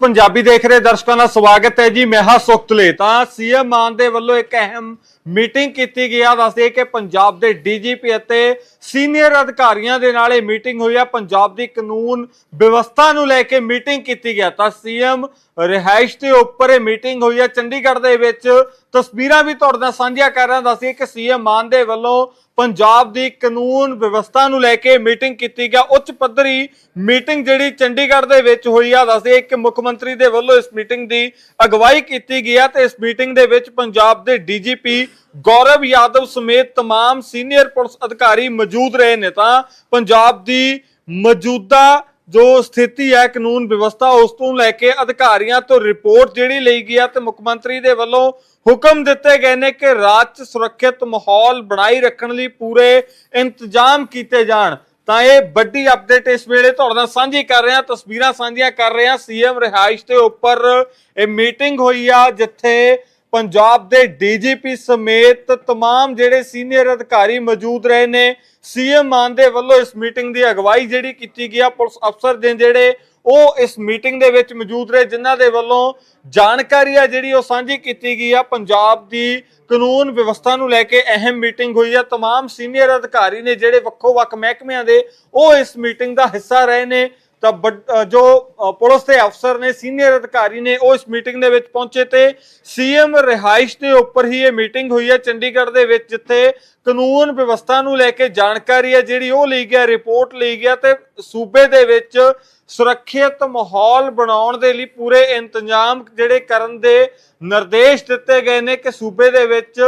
ਪੰਜਾਬੀ ਦੇਖ ਰਹੇ ਦਰਸ਼ਕਾਂ ਦਾ ਸਵਾਗਤ ਹੈ ਜੀ, ਮੈਂ ਹਾਂ ਸੁਖਤਲੇ ਤਾਂ ਸੀਐਮ ਮਾਨ ਦੇ ਵੱਲੋਂ ਇੱਕ ਅਹਿਮ ਮੀਟਿੰਗ ਕੀਤੀ ਗਈ ਆ ਦੱਸਦੇ ਕਿ ਪੰਜਾਬ ਦੇ ਡੀਜੀਪੀ ਅਤੇ ਸੀਨੀਅਰ ਅਧਿਕਾਰੀਆਂ ਦੇ ਨਾਲ ਇਹ ਮੀਟਿੰਗ ਹੋਈ ਆ। ਪੰਜਾਬ ਦੀ ਕਾਨੂੰਨ ਵਿਵਸਥਾ ਨੂੰ ਲੈ ਕੇ ਮੀਟਿੰਗ ਕੀਤੀ ਗਿਆ ਤਾਂ ਸੀਐਮ ਰਿਹਾਇਸ਼ ਦੇ ਉੱਪਰ ਇਹ ਮੀਟਿੰਗ ਹੋਈ ਆ ਚੰਡੀਗੜ੍ਹ ਦੇ ਵਿੱਚ ਤਸਵੀਰਾਂ ਵੀ ਤੁਹਾਡੇ ਨਾਲ ਸਾਂਝੀਆਂ ਕਰ ਰਿਹਾ ਦੱਸਦੇ ਕਿ ਸੀਐਮ ਮਾਨ ਦੇ ਵੱਲੋਂ ਪੰਜਾਬ ਦੀ ਕਾਨੂੰਨ ਵਿਵਸਥਾ ਨੂੰ ਲੈ ਕੇ ਮੀਟਿੰਗ ਕੀਤੀ ਗਿਆ ਉੱਚ ਪੱਧਰੀ ਮੀਟਿੰਗ ਜਿਹੜੀ ਚੰਡੀਗੜ੍ਹ ਦੇ ਵਿੱਚ ਹੋਈ ਆ ਦੱਸਦੇ ਕਿ ਮੁੱਖ ਮੰਤਰੀ ਦੇ ਵੱਲੋਂ ਇਸ ਮੀਟਿੰਗ ਦੀ ਅਗਵਾਈ ਕੀਤੀ ਗਈ ਆ ਤੇ ਇਸ ਮੀਟਿੰਗ ਦੇ ਵਿੱਚ ਪੰਜਾਬ ਦੇ ਡੀਜੀਪੀ ਗੌਰਵ ਯਾਦਵ ਸਮੇਤ तमाम ਸੀਨੀਅਰ ਪੁਲਿਸ ਅਧਿਕਾਰੀ ਮੌਜੂਦ ਰਹੇ ਨੇ ਤਾਂ ਪੰਜਾਬ ਦੀ ਮੌਜੂਦਾ ਜੋ ਸਥਿਤੀ ਹੈ, ਕਾਨੂੰਨ ਵਿਵਸਥਾ, ਉਸ ਤੋਂ ਲੈ ਕੇ ਅਧਿਕਾਰੀਆਂ ਤੋਂ ਰਿਪੋਰਟ ਜਿਹੜੀ ਲਈ ਗਈ ਆ ਤੇ ਮੁੱਖ ਮੰਤਰੀ ਦੇ ਵੱਲੋਂ ਹੁਕਮ ਦਿੱਤੇ ਗਏ ਨੇ ਕਿ ਰਾਜ 'ਚ ਸੁਰੱਖਿਅਤ ਮਾਹੌਲ ਬਣਾਈ ਰੱਖਣ ਲਈ ਪੂਰੇ ਇੰਤਜ਼ਾਮ ਕੀਤੇ ਜਾਣ। ਤਾਂ ਇਹ ਵੱਡੀ ਅਪਡੇਟ ਇਸ ਵੇਲੇ ਤੁਹਾਡੇ ਨਾਲ ਸਾਂਝੀ ਕਰ ਰਹੇ ਹਾਂ ਤਸਵੀਰਾਂ ਸਾਂਝੀਆਂ ਕਰ ਰਹੇ। ਹਾਂ ਸੀਐਮ ਰਿਹਾਇਸ਼ ਦੇ ਉੱਪਰ ਇਹ ਮੀਟਿੰਗ ਹੋਈ ਆ, ਜਿੱਥੇ ਪੰਜਾਬ ਦੇ ਡੀਜੀਪੀ ਸਮੇਤ तमाम ਜਿਹੜੇ ਸੀਨੀਅਰ ਅਧਿਕਾਰੀ ਮੌਜੂਦ ਰਹੇ ਨੇ ਸੀਐਮ ਮਾਨ ਦੇ ਵੱਲੋਂ ਇਸ ਮੀਟਿੰਗ ਦੀ ਅਗਵਾਈ ਜਿਹੜੀ ਕੀਤੀ ਗਈ ਆ ਪੁਲਿਸ ਅਫਸਰ ਦੇ ਜਿਹੜੇ ਉਹ ਇਸ ਮੀਟਿੰਗ ਦੇ ਵਿੱਚ ਮੌਜੂਦ ਰਹੇ ਜਿਨ੍ਹਾਂ ਦੇ ਵੱਲੋਂ ਜਾਣਕਾਰੀ ਆ ਜਿਹੜੀ ਉਹ ਸਾਂਝੀ ਕੀਤੀ ਗਈ ਆ ਪੰਜਾਬ ਦੀ ਕਾਨੂੰਨ ਵਿਵਸਥਾ ਨੂੰ ਲੈ ਕੇ ਅਹਿਮ ਮੀਟਿੰਗ ਹੋਈ ਆ तमाम ਸੀਨੀਅਰ ਅਧਿਕਾਰੀ ਨੇ ਜਿਹੜੇ ਵੱਖੋ ਵੱਖ ਮਹਿਕਮਿਆਂ ਦੇ ਉਹ ਇਸ ਮੀਟਿੰਗ ਦਾ ਹਿੱਸਾ ਰਹੇ ਨੇ ਤਾਂ ਵੱਡ- ਜੋ ਪੁਲਿਸ ਦੇ ਅਫਸਰ ਨੇ, ਸੀਨੀਅਰ ਅਧਿਕਾਰੀ ਨੇ ਉਹ ਇਸ ਮੀਟਿੰਗ ਦੇ ਵਿੱਚ ਪਹੁੰਚੇ ਤੇ ਸੀਐਮ ਰਿਹਾਇਸ਼ ਦੇ ਉੱਪਰ ਹੀ ਇਹ ਮੀਟਿੰਗ ਹੋਈ ਹੈ ਚੰਡੀਗੜ੍ਹ ਦੇ ਵਿੱਚ, ਜਿੱਥੇ ਕਾਨੂੰਨ ਵਿਵਸਥਾ ਨੂੰ ਲੈ ਕੇ ਜਾਣਕਾਰੀ ਹੈ, ਜਿਹੜੀ ਉਹ ਲਈ ਗਿਆ, ਰਿਪੋਰਟ ਲਈ ਗਿਆ ਤੇ ਸੂਬੇ ਦੇ ਵਿੱਚ ਸੁਰੱਖਿਅਤ ਮਾਹੌਲ ਬਣਾਉਣ ਦੇ ਲਈ ਪੂਰੇ ਇੰਤਜ਼ਾਮ ਜਿਹੜੇ ਕਰਨ ਦੇ ਨਿਰਦੇਸ਼ ਦਿੱਤੇ ਗਏ ਨੇ ਕਿ ਸੂਬੇ ਦੇ ਵਿੱਚ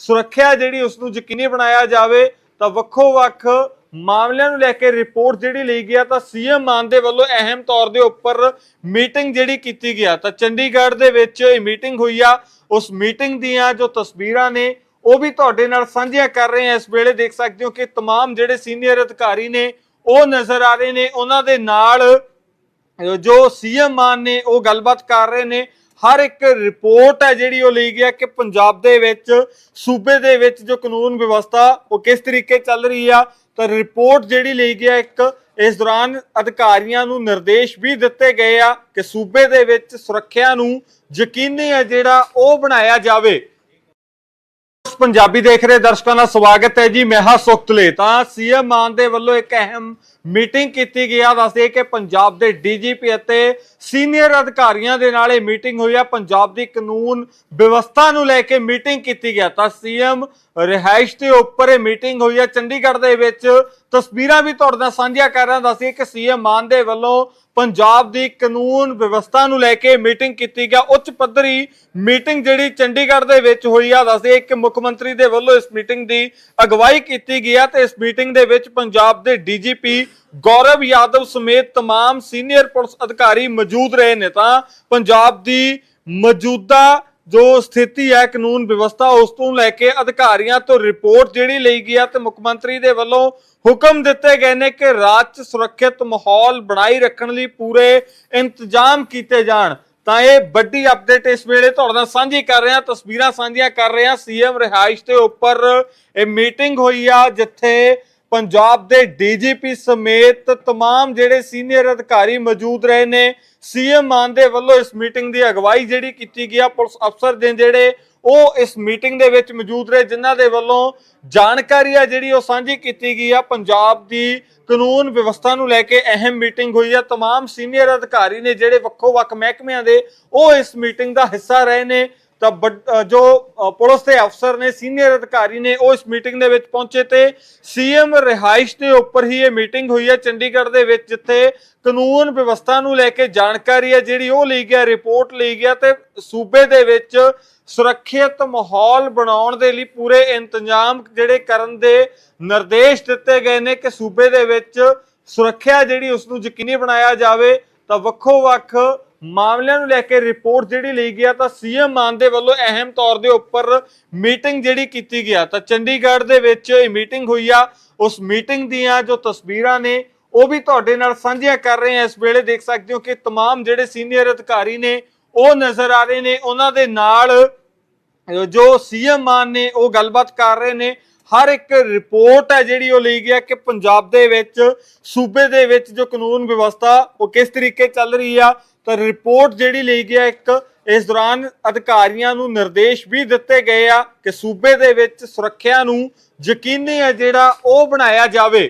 ਸੁਰੱਖਿਆ ਜਿਹੜੀ ਉਸ ਨੂੰ ਯਕੀਨੀ ਬਣਾਇਆ ਜਾਵੇ, ਤਾਂ ਵੱਖੋ ਵੱਖ ਮਾਮਲਿਆਂ ਨੂੰ ਲੈ ਕੇ ਰਿਪੋਰਟ ਜਿਹੜੀ ਲਈ ਗਿਆ ਤਾਂ ਸੀਐਮ ਮਾਨ ਦੇ ਵੱਲੋਂ ਅਹਿਮ ਤੌਰ ਦੇ ਉੱਪਰ ਮੀਟਿੰਗ ਜਿਹੜੀ ਕੀਤੀ ਗਿਆ ਤਾਂ ਚੰਡੀਗੜ੍ਹ ਦੇ ਵਿੱਚ ਇਹ ਮੀਟਿੰਗ ਹੋਈ ਆ ਉਸ ਮੀਟਿੰਗ ਦੀਆਂ ਜੋ ਤਸਵੀਰਾਂ ਨੇ ਉਹ ਵੀ ਤੁਹਾਡੇ ਨਾਲ ਸਾਂਝੀਆਂ ਕਰ ਰਹੇ ਹਾਂ ਇਸ ਵੇਲੇ ਦੇਖ ਸਕਦੇ ਹੋ ਕਿ तमाम ਜਿਹੜੇ ਸੀਨੀਅਰ ਅਧਿਕਾਰੀ ਨੇ ਉਹ ਨਜ਼ਰ ਆ ਰਹੇ ਨੇ ਉਹਨਾਂ ਦੇ ਨਾਲ ਜੋ ਸੀਐਮ ਮਾਨ ਨੇ ਉਹ ਗੱਲਬਾਤ ਕਰ ਰਹੇ ਨੇ ਹਰ ਇੱਕ ਰਿਪੋਰਟ ਹੈ ਜਿਹੜੀ ਉਹ ਲਈ ਗਿਆ ਕਿ ਪੰਜਾਬ ਦੇ ਵਿੱਚ ਸੂਬੇ ਦੇ ਵਿੱਚ ਜੋ ਕਾਨੂੰਨ ਵਿਵਸਥਾ ਉਹ ਕਿਸ ਤਰੀਕੇ ਚੱਲ ਰਹੀ ਆ ਤਾਂ ਰਿਪੋਰਟ ਜਿਹੜੀ ਲਈ ਗਿਆ ਇੱਕ, ਇਸ ਦੌਰਾਨ ਅਧਿਕਾਰੀਆਂ ਨੂੰ ਨਿਰਦੇਸ਼ ਵੀ ਦਿੱਤੇ ਗਏ ਆ ਕਿ ਸੂਬੇ ਦੇ ਵਿੱਚ ਸੁਰੱਖਿਆ ਨੂੰ ਯਕੀਨੀ ਹੈ ਜਿਹੜਾ ਉਹ ਬਣਾਇਆ ਜਾਵੇ। ਪੰਜਾਬੀ ਦੇਖ ਰਹੇ ਦਰਸ਼ਕਾਂ ਦਾ ਸਵਾਗਤ ਹੈ ਜੀ, ਮੈਂ ਹਾਂ ਸੁਖਤਲੇ। ਤਾਂ ਸੀਐਮ ਮਾਨ ਦੇ ਵੱਲੋਂ ਇੱਕ ਅਹਿਮ ਮੀਟਿੰਗ ਕੀਤੀ ਗਈ ਆ। ਦੱਸਦੇ ਕਿ ਪੰਜਾਬ ਦੇ ਡੀਜੀਪੀ ਅਤੇ ਸੀਨੀਅਰ ਅਧਿਕਾਰੀਆਂ ਦੇ ਨਾਲ ਇਹ ਮੀਟਿੰਗ ਹੋਈ ਆ। ਪੰਜਾਬ ਦੀ ਕਾਨੂੰਨ ਵਿਵਸਥਾ ਨੂੰ ਲੈ ਕੇ ਮੀਟਿੰਗ ਕੀਤੀ ਗਿਆ ਤਾਂ ਸੀਐਮ ਰਿਹਾਇਸ਼ ਦੇ ਉੱਪਰ ਇਹ ਮੀਟਿੰਗ ਹੋਈ ਆ। ਚੰਡੀਗੜ੍ਹ ਦੇ ਵਿੱਚ ਤਸਵੀਰਾਂ ਵੀ ਤੁਹਾਡੇ ਨਾਲ ਸਾਂਝੀਆਂ ਕਰ ਰਿਹਾ। ਦੱਸਦੇ ਕਿ ਸੀਐਮ ਮਾਨ ਦੇ ਵੱਲੋਂ ਪੰਜਾਬ ਦੀ ਕਾਨੂੰਨ ਵਿਵਸਥਾ ਨੂੰ ਲੈ ਕੇ ਮੀਟਿੰਗ ਕੀਤੀ ਗਿਆ ਉੱਚ ਪੱਧਰੀ ਮੀਟਿੰਗ ਜਿਹੜੀ ਚੰਡੀਗੜ੍ਹ ਦੇ ਵਿੱਚ ਹੋਈ ਆ ਦੱਸਦੇ ਕਿ ਮੁੱਖ ਮੰਤਰੀ ਦੇ ਵੱਲੋਂ ਇਸ ਮੀਟਿੰਗ ਦੀ ਅਗਵਾਈ ਕੀਤੀ ਗਈ ਆ ਤੇ ਇਸ ਮੀਟਿੰਗ ਦੇ ਵਿੱਚ ਪੰਜਾਬ ਦੇ ਡੀਜੀਪੀ ਗੌਰਵ ਯਾਦਵ ਸਮੇਤ तमाम ਸੀਨੀਅਰ ਪੁਲਿਸ ਅਧਿਕਾਰੀ ਮੌਜੂਦ ਰਹੇ ਨੇ ਤਾਂ ਪੰਜਾਬ ਦੀ ਮੌਜੂਦਾ ਜੋ ਸਥਿਤੀ ਹੈ, ਕਾਨੂੰਨ ਵਿਵਸਥਾ, ਉਸ ਤੋਂ ਲੈ ਕੇ ਅਧਿਕਾਰੀਆਂ ਤੋਂ ਰਿਪੋਰਟ ਜਿਹੜੀ ਲਈ ਗਈ ਆ ਤੇ ਮੁੱਖ ਮੰਤਰੀ ਦੇ ਵੱਲੋਂ ਹੁਕਮ ਦਿੱਤੇ ਗਏ ਨੇ ਕਿ ਰਾਜ 'ਚ ਸੁਰੱਖਿਅਤ ਮਾਹੌਲ ਬਣਾਈ ਰੱਖਣ ਲਈ ਪੂਰੇ ਇੰਤਜ਼ਾਮ ਕੀਤੇ ਜਾਣ। ਤਾਂ ਇਹ ਵੱਡੀ ਅਪਡੇਟ ਇਸ ਵੇਲੇ ਤੁਹਾਡੇ ਨਾਲ ਸਾਂਝੀ ਕਰ ਰਹੇ ਹਾਂ ਤਸਵੀਰਾਂ ਸਾਂਝੀਆਂ ਕਰ ਰਹੇ। ਹਾਂ ਸੀਐਮ ਰਿਹਾਇਸ਼ ਦੇ ਉੱਪਰ ਇਹ ਮੀਟਿੰਗ ਹੋਈ ਆ, ਜਿੱਥੇ ਪੰਜਾਬ ਦੇ ਡੀਜੀਪੀ ਸਮੇਤ तमाम ਜਿਹੜੇ ਸੀਨੀਅਰ ਅਧਿਕਾਰੀ ਮੌਜੂਦ ਰਹੇ ਨੇ ਸੀਐਮ ਮਾਨ ਦੇ ਵੱਲੋਂ ਇਸ ਮੀਟਿੰਗ ਦੀ ਅਗਵਾਈ ਜਿਹੜੀ ਕੀਤੀ ਗਈ ਆ ਪੁਲਿਸ ਅਫਸਰ ਦੇ ਜਿਹੜੇ ਉਹ ਇਸ ਮੀਟਿੰਗ ਦੇ ਵਿੱਚ ਮੌਜੂਦ ਰਹੇ ਜਿਨ੍ਹਾਂ ਦੇ ਵੱਲੋਂ ਜਾਣਕਾਰੀ ਆ ਜਿਹੜੀ ਉਹ ਸਾਂਝੀ ਕੀਤੀ ਗਈ ਆ ਪੰਜਾਬ ਦੀ ਕਾਨੂੰਨ ਵਿਵਸਥਾ ਨੂੰ ਲੈ ਕੇ ਅਹਿਮ ਮੀਟਿੰਗ ਹੋਈ ਆ तमाम ਸੀਨੀਅਰ ਅਧਿਕਾਰੀ ਨੇ ਜਿਹੜੇ ਵੱਖੋ ਵੱਖ ਮਹਿਕਮਿਆਂ ਦੇ ਉਹ ਇਸ ਮੀਟਿੰਗ ਦਾ ਹਿੱਸਾ ਰਹੇ ਨੇ ਤਾਂ ਵੱਡ- ਜੋ ਪੁਲਿਸ ਦੇ ਅਫਸਰ ਨੇ, ਸੀਨੀਅਰ ਅਧਿਕਾਰੀ ਨੇ ਉਹ ਇਸ ਮੀਟਿੰਗ ਦੇ ਵਿੱਚ ਪਹੁੰਚੇ ਤੇ ਸੀਐਮ ਰਿਹਾਇਸ਼ ਦੇ ਉੱਪਰ ਹੀ ਇਹ ਮੀਟਿੰਗ ਹੋਈ ਹੈ ਚੰਡੀਗੜ੍ਹ ਦੇ ਵਿੱਚ, ਜਿੱਥੇ ਕਾਨੂੰਨ ਵਿਵਸਥਾ ਨੂੰ ਲੈ ਕੇ ਜਾਣਕਾਰੀ ਹੈ, ਜਿਹੜੀ ਉਹ ਲਈ ਗਿਆ, ਰਿਪੋਰਟ ਲਈ ਗਿਆ ਤੇ ਸੂਬੇ ਦੇ ਵਿੱਚ ਸੁਰੱਖਿਅਤ ਮਾਹੌਲ ਬਣਾਉਣ ਦੇ ਲਈ ਪੂਰੇ ਇੰਤਜ਼ਾਮ ਜਿਹੜੇ ਕਰਨ ਦੇ ਨਿਰਦੇਸ਼ ਦਿੱਤੇ ਗਏ ਨੇ ਕਿ ਸੂਬੇ ਦੇ ਵਿੱਚ ਸੁਰੱਖਿਆ ਜਿਹੜੀ ਉਸ ਨੂੰ ਯਕੀਨੀ ਬਣਾਇਆ ਜਾਵੇ, ਤਾਂ ਵੱਖੋ ਵੱਖ ਮਾਮਲਿਆਂ ਨੂੰ ਲੈ ਕੇ ਰਿਪੋਰਟ ਜਿਹੜੀ ਲਈ ਗਿਆ ਤਾਂ ਸੀਐਮ ਮਾਨ ਦੇ ਵੱਲੋਂ ਅਹਿਮ ਤੌਰ ਦੇ ਉੱਪਰ ਮੀਟਿੰਗ ਜਿਹੜੀ ਕੀਤੀ ਗਿਆ ਤਾਂ ਚੰਡੀਗੜ੍ਹ ਦੇ ਵਿੱਚ ਇਹ ਮੀਟਿੰਗ ਹੋਈ ਆ ਉਸ ਮੀਟਿੰਗ ਦੀਆਂ ਜੋ ਤਸਵੀਰਾਂ ਨੇ ਉਹ ਵੀ ਤੁਹਾਡੇ ਨਾਲ ਸਾਂਝੀਆਂ ਕਰ ਰਹੇ ਹਾਂ ਇਸ ਵੇਲੇ ਦੇਖ ਸਕਦੇ ਹੋ ਕਿ तमाम ਜਿਹੜੇ ਸੀਨੀਅਰ ਅਧਿਕਾਰੀ ਨੇ ਉਹ ਨਜ਼ਰ ਆ ਰਹੇ ਨੇ ਉਹਨਾਂ ਦੇ ਨਾਲ ਜੋ ਸੀਐਮ ਮਾਨ ਨੇ ਉਹ ਗੱਲਬਾਤ ਕਰ ਰਹੇ ਨੇ ਹਰ ਇੱਕ ਰਿਪੋਰਟ ਹੈ ਜਿਹੜੀ ਉਹ ਲਈ ਗਿਆ ਕਿ ਪੰਜਾਬ ਦੇ ਵਿੱਚ ਸੂਬੇ ਦੇ ਵਿੱਚ ਜੋ ਕਾਨੂੰਨ ਵਿਵਸਥਾ ਉਹ ਕਿਸ ਤਰੀਕੇ ਚੱਲ ਰਹੀ ਆ ਤਾਂ ਰਿਪੋਰਟ ਜਿਹੜੀ ਲਈ ਗਿਆ ਇੱਕ ਇਸ ਦੌਰਾਨ ਅਧਿਕਾਰੀਆਂ ਨੂੰ ਨਿਰਦੇਸ਼ ਵੀ ਦਿੱਤੇ ਗਏ ਆ ਕਿ ਸੂਬੇ ਦੇ ਵਿੱਚ ਸੁਰੱਖਿਆ ਨੂੰ ਯਕੀਨੀ ਹੈ ਜਿਹੜਾ ਉਹ ਬਣਾਇਆ ਜਾਵੇ।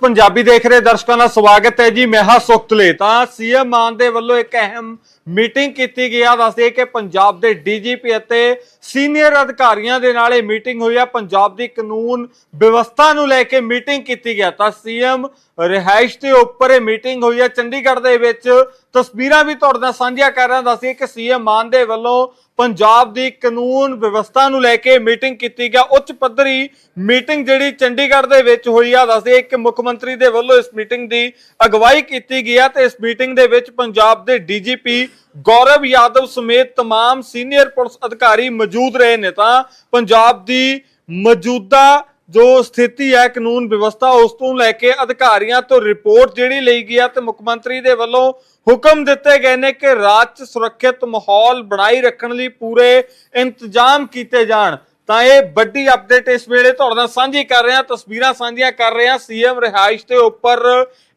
ਪੰਜਾਬੀ ਦੇਖ ਰਹੇ ਦਰਸ਼ਕਾਂ ਦਾ ਸਵਾਗਤ ਹੈ ਜੀ, ਮੈਂ ਹਾਂ ਸੁਖਤਲੇ ਤਾਂ ਸੀਐਮ ਮਾਨ ਦੇ ਵੱਲੋਂ ਇੱਕ ਅਹਿਮ ਮੀਟਿੰਗ ਕੀਤੀ ਗਈ ਆ। ਦੱਸਦੇ ਕਿ ਪੰਜਾਬ ਦੇ ਡੀਜੀਪੀ ਅਤੇ ਸੀਨੀਅਰ ਅਧਿਕਾਰੀਆਂ ਦੇ ਨਾਲ ਇਹ ਮੀਟਿੰਗ ਹੋਈ ਆ। ਪੰਜਾਬ ਦੀ ਕਾਨੂੰਨ ਵਿਵਸਥਾ ਨੂੰ ਲੈ ਕੇ ਮੀਟਿੰਗ ਕੀਤੀ ਗਿਆ ਤਾਂ ਸੀਐਮ ਰਿਹਾਇਸ਼ ਦੇ ਉੱਪਰ ਇਹ ਮੀਟਿੰਗ ਹੋਈ ਹੈ ਚੰਡੀਗੜ੍ਹ ਦੇ ਵਿੱਚ ਤਸਵੀਰਾਂ ਵੀ ਤੁਹਾਡੇ ਨਾਲ ਸਾਂਝੀਆਂ ਕਰ ਰਿਹਾ। ਦੱਸਦੇ ਕਿ ਸੀਐਮ ਮਾਨ ਦੇ ਵੱਲੋਂ ਪੰਜਾਬ ਦੀ ਕਾਨੂੰਨ ਵਿਵਸਥਾ ਨੂੰ ਲੈ ਕੇ ਮੀਟਿੰਗ ਕੀਤੀ ਗਿਆ ਉੱਚ ਪੱਧਰੀ ਮੀਟਿੰਗ ਜਿਹੜੀ ਚੰਡੀਗੜ੍ਹ ਦੇ ਵਿੱਚ ਹੋਈ ਆ। ਦੱਸਦੇ ਕਿ ਮੁੱਖ ਮੰਤਰੀ ਦੇ ਵੱਲੋਂ ਇਸ ਮੀਟਿੰਗ ਦੀ ਅਗਵਾਈ ਕੀਤੀ ਗਈ ਆ। ਤੇ ਇਸ ਮੀਟਿੰਗ ਦੇ ਵਿੱਚ ਪੰਜਾਬ ਦੇ ਡੀਜੀਪੀ ਗੌਰਵ ਯਾਦਵ ਸਮੇਤ तमाम ਸੀਨੀਅਰ ਪੁਲਿਸ ਅਧਿਕਾਰੀ ਮੌਜੂਦ ਰਹੇ ਨੇ ਤਾਂ ਪੰਜਾਬ ਦੀ ਮੌਜੂਦਾ ਜੋ ਸਥਿਤੀ ਹੈ ਕਾਨੂੰਨ ਵਿਵਸਥਾ ਉਸ ਤੋਂ ਲੈ ਕੇ ਅਧਿਕਾਰੀਆਂ ਤੋਂ ਰਿਪੋਰਟ ਜਿਹੜੀ ਲਈ ਗਈ ਆ ਤੇ ਮੁੱਖ ਮੰਤਰੀ ਦੇ ਵੱਲੋਂ ਹੁਕਮ ਦਿੱਤੇ ਗਏ ਨੇ ਕਿ ਰਾਜ 'ਚ ਸੁਰੱਖਿਅਤ ਮਾਹੌਲ ਬਣਾਈ ਰੱਖਣ ਲਈ ਪੂਰੇ ਇੰਤਜ਼ਾਮ ਕੀਤੇ ਜਾਣ ਤਾਂ ਇਹ ਵੱਡੀ ਅਪਡੇਟ ਇਸ ਵੇਲੇ ਤੁਹਾਡੇ ਨਾਲ ਸਾਂਝੀ ਕਰ ਰਹੇ ਹਾਂ ਤਸਵੀਰਾਂ ਸਾਂਝੀਆਂ ਕਰ ਰਹੇ ਹਾਂ ਸੀਐਮ ਰਿਹਾਇਸ਼ ਦੇ ਉੱਪਰ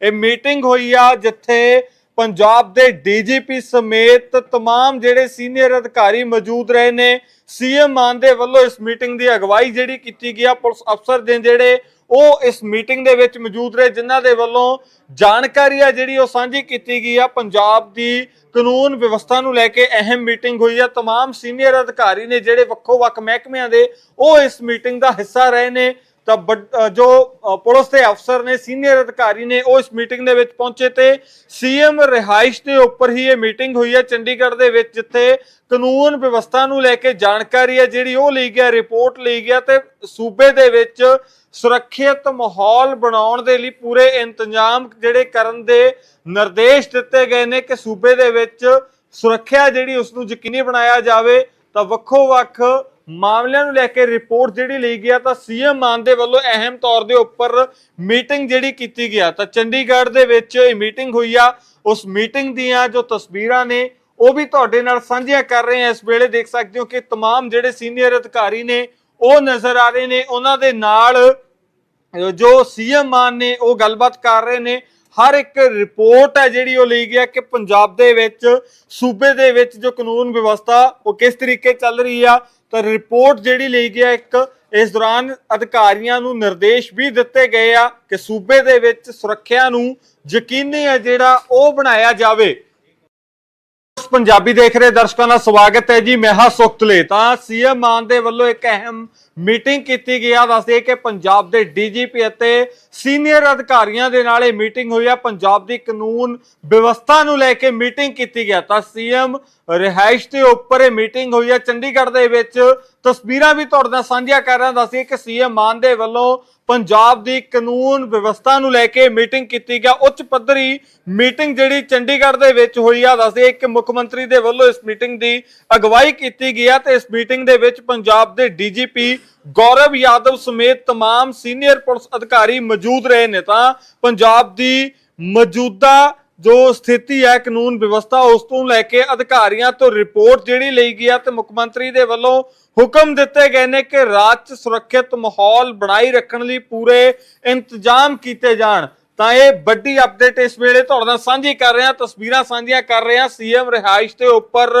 ਇਹ ਮੀਟਿੰਗ ਹੋਈ ਆ ਜਿੱਥੇ ਪੰਜਾਬ ਦੇ ਡੀਜੀਪੀ ਸਮੇਤ तमाम ਜਿਹੜੇ ਸੀਨੀਅਰ ਅਧਿਕਾਰੀ ਮੌਜੂਦ ਰਹੇ ਨੇ ਸੀਐਮ ਮਾਨ ਦੇ ਵੱਲੋਂ ਇਸ ਮੀਟਿੰਗ ਦੀ ਅਗਵਾਈ ਜਿਹੜੀ ਕੀਤੀ ਗਈ ਆ ਪੁਲਿਸ ਅਫਸਰ ਦੇ ਜਿਹੜੇ ਉਹ ਇਸ ਮੀਟਿੰਗ ਦੇ ਵਿੱਚ ਮੌਜੂਦ ਰਹੇ ਜਿਨ੍ਹਾਂ ਦੇ ਵੱਲੋਂ ਜਾਣਕਾਰੀ ਆ ਜਿਹੜੀ ਉਹ ਸਾਂਝੀ ਕੀਤੀ ਗਈ ਆ ਪੰਜਾਬ ਦੀ ਕਾਨੂੰਨ ਵਿਵਸਥਾ ਨੂੰ ਲੈ ਕੇ ਅਹਿਮ ਮੀਟਿੰਗ ਹੋਈ ਆ तमाम ਸੀਨੀਅਰ ਅਧਿਕਾਰੀ ਨੇ ਜਿਹੜੇ ਵੱਖੋ ਵੱਖ ਮਹਿਕਮਿਆਂ ਦੇ ਉਹ ਇਸ ਮੀਟਿੰਗ ਦਾ ਹਿੱਸਾ ਰਹੇ ਨੇ ਤਾਂ ਵੱਡ- ਜੋ ਪੁਲਿਸ ਦੇ ਅਫਸਰ ਨੇ, ਸੀਨੀਅਰ ਅਧਿਕਾਰੀ ਨੇ ਉਹ ਇਸ ਮੀਟਿੰਗ ਦੇ ਵਿੱਚ ਪਹੁੰਚੇ ਤੇ ਸੀਐਮ ਰਿਹਾਇਸ਼ ਦੇ ਉੱਪਰ ਹੀ ਇਹ ਮੀਟਿੰਗ ਹੋਈ ਹੈ ਚੰਡੀਗੜ੍ਹ ਦੇ ਵਿੱਚ, ਜਿੱਥੇ ਕਾਨੂੰਨ ਵਿਵਸਥਾ ਨੂੰ ਲੈ ਕੇ ਜਾਣਕਾਰੀ ਹੈ, ਜਿਹੜੀ ਉਹ ਲਈ ਗਿਆ, ਰਿਪੋਰਟ ਲਈ ਗਿਆ ਤੇ ਸੂਬੇ ਦੇ ਵਿੱਚ ਸੁਰੱਖਿਅਤ ਮਾਹੌਲ ਬਣਾਉਣ ਦੇ ਲਈ ਪੂਰੇ ਇੰਤਜ਼ਾਮ ਜਿਹੜੇ ਕਰਨ ਦੇ ਨਿਰਦੇਸ਼ ਦਿੱਤੇ ਗਏ ਨੇ ਕਿ ਸੂਬੇ ਦੇ ਵਿੱਚ ਸੁਰੱਖਿਆ ਜਿਹੜੀ ਉਸ ਨੂੰ ਯਕੀਨੀ ਬਣਾਇਆ ਜਾਵੇ, ਤਾਂ ਵੱਖੋ ਵੱਖ ਮਾਮਲਿਆਂ ਨੂੰ ਲੈ ਕੇ ਰਿਪੋਰਟ ਜਿਹੜੀ ਲਈ ਗਿਆ ਤਾਂ ਸੀਐਮ ਮਾਨ ਦੇ ਵੱਲੋਂ ਅਹਿਮ ਤੌਰ ਦੇ ਉੱਪਰ ਮੀਟਿੰਗ ਜਿਹੜੀ ਕੀਤੀ ਗਿਆ ਤਾਂ ਚੰਡੀਗੜ੍ਹ ਦੇ ਵਿੱਚ ਇਹ ਮੀਟਿੰਗ ਹੋਈ ਆ ਉਸ ਮੀਟਿੰਗ ਦੀਆਂ ਜੋ ਤਸਵੀਰਾਂ ਨੇ ਉਹ ਵੀ ਤੁਹਾਡੇ ਨਾਲ ਸਾਂਝੀਆਂ ਕਰ ਰਹੇ ਹਾਂ ਇਸ ਵੇਲੇ ਦੇਖ ਸਕਦੇ ਹੋ ਕਿ तमाम ਜਿਹੜੇ ਸੀਨੀਅਰ ਅਧਿਕਾਰੀ ਨੇ ਉਹ ਨਜ਼ਰ ਆ ਰਹੇ ਨੇ ਉਹਨਾਂ ਦੇ ਨਾਲ ਜੋ ਸੀਐਮ ਮਾਨ ਨੇ ਉਹ ਗੱਲਬਾਤ ਕਰ ਰਹੇ ਨੇ ਹਰ ਇੱਕ ਰਿਪੋਰਟ ਹੈ ਜਿਹੜੀ ਉਹ ਲਈ ਗਿਆ ਕਿ ਪੰਜਾਬ ਦੇ ਵਿੱਚ ਸੂਬੇ ਦੇ ਵਿੱਚ ਜੋ ਕਾਨੂੰਨ ਵਿਵਸਥਾ ਉਹ ਕਿਸ ਤਰੀਕੇ ਚੱਲ ਰਹੀ ਆ ਤਾਂ ਰਿਪੋਰਟ ਜਿਹੜੀ ਲਈ ਗਿਆ ਇੱਕ, ਇਸ ਦੌਰਾਨ ਅਧਿਕਾਰੀਆਂ ਨੂੰ ਨਿਰਦੇਸ਼ ਵੀ ਦਿੱਤੇ ਗਏ ਆ ਕਿ ਸੂਬੇ ਦੇ ਵਿੱਚ ਸੁਰੱਖਿਆ ਨੂੰ ਯਕੀਨੀ ਹੈ ਜਿਹੜਾ ਉਹ ਬਣਾਇਆ ਜਾਵੇ। ਪੰਜਾਬੀ ਦੇਖ ਰਹੇ ਦਰਸ਼ਕਾਂ ਦਾ ਸਵਾਗਤ ਹੈ ਜੀ, ਮੈਂ ਹਾਂ ਸੁਖਤਲੇ ਤਾਂ ਸੀਐਮ ਮਾਨ ਦੇ ਵੱਲੋਂ ਇੱਕ ਅਹਿਮ ਮੀਟਿੰਗ ਕੀਤੀ ਗਈ ਆ। ਦੱਸਦੇ ਕਿ ਪੰਜਾਬ ਦੇ ਡੀਜੀਪੀ ਅਤੇ ਸੀਨੀਅਰ ਅਧਿਕਾਰੀਆਂ ਦੇ ਨਾਲ ਇਹ ਮੀਟਿੰਗ ਹੋਈ ਆ। ਪੰਜਾਬ ਦੀ ਕਾਨੂੰਨ ਵਿਵਸਥਾ ਨੂੰ ਲੈ ਕੇ ਮੀਟਿੰਗ ਕੀਤੀ ਗਿਆ ਤਾਂ ਸੀਐਮ ਰਿਹਾਇਸ਼ ਦੇ ਉੱਪਰ ਇਹ ਮੀਟਿੰਗ ਹੋਈ ਆ। ਚੰਡੀਗੜ੍ਹ ਦੇ ਵਿੱਚ ਤਸਵੀਰਾਂ ਵੀ ਤੁਹਾਡੇ ਨਾਲ ਸਾਂਝੀਆਂ ਕਰ ਰਿਹਾ। ਦੱਸਦੇ ਕਿ ਸੀਐਮ ਮਾਨ ਦੇ ਵੱਲੋਂ ਪੰਜਾਬ ਦੀ ਕਾਨੂੰਨ ਵਿਵਸਥਾ ਨੂੰ ਲੈ ਕੇ ਮੀਟਿੰਗ ਕੀਤੀ ਗਿਆ ਉੱਚ ਪੱਧਰੀ ਮੀਟਿੰਗ ਜਿਹੜੀ ਚੰਡੀਗੜ੍ਹ ਦੇ ਵਿੱਚ ਹੋਈ ਆ। ਦੱਸਦੇ ਕਿ ਮੁੱਖ ਮੰਤਰੀ ਦੇ ਵੱਲੋਂ ਇਸ ਮੀਟਿੰਗ ਦੀ ਅਗਵਾਈ ਕੀਤੀ ਗਈ ਆ ਤੇ ਇਸ ਮੀਟਿੰਗ ਦੇ ਵਿੱਚ ਪੰਜਾਬ ਦੇ ਡੀਜੀਪੀ ਗੌਰਵ ਯਾਦਵ ਸਮੇਤ तमाम ਸੀਨੀਅਰ ਪੁਲਿਸ ਅਧਿਕਾਰੀ ਮੌਜੂਦ ਰਹੇ ਨੇ ਤਾਂ ਪੰਜਾਬ ਦੀ ਮੌਜੂਦਾ ਜੋ ਸਥਿਤੀ ਹੈ ਕਾਨੂੰਨ ਵਿਵਸਥਾ ਉਸ ਤੋਂ ਲੈ ਕੇ ਅਧਿਕਾਰੀਆਂ ਤੋਂ ਰਿਪੋਰਟ ਜਿਹੜੀ ਲਈ ਗਈ ਆ ਤੇ ਮੁੱਖ ਮੰਤਰੀ ਦੇ ਵੱਲੋਂ ਹੁਕਮ ਦਿੱਤੇ ਗਏ ਨੇ ਕਿ ਰਾਜ 'ਚ ਸੁਰੱਖਿਅਤ ਮਾਹੌਲ ਬਣਾਈ ਰੱਖਣ ਲਈ ਪੂਰੇ ਇੰਤਜ਼ਾਮ ਕੀਤੇ ਜਾਣ ਤਾਂ ਇਹ ਵੱਡੀ ਅਪਡੇਟ ਇਸ ਵੇਲੇ ਤੁਹਾਡੇ ਨਾਲ ਸਾਂਝੀ ਕਰ ਰਹੇ ਹਾਂ ਤਸਵੀਰਾਂ ਸਾਂਝੀਆਂ ਕਰ ਰਹੇ ਹਾਂ ਸੀਐਮ ਰਿਹਾਇਸ਼ ਦੇ ਉੱਪਰ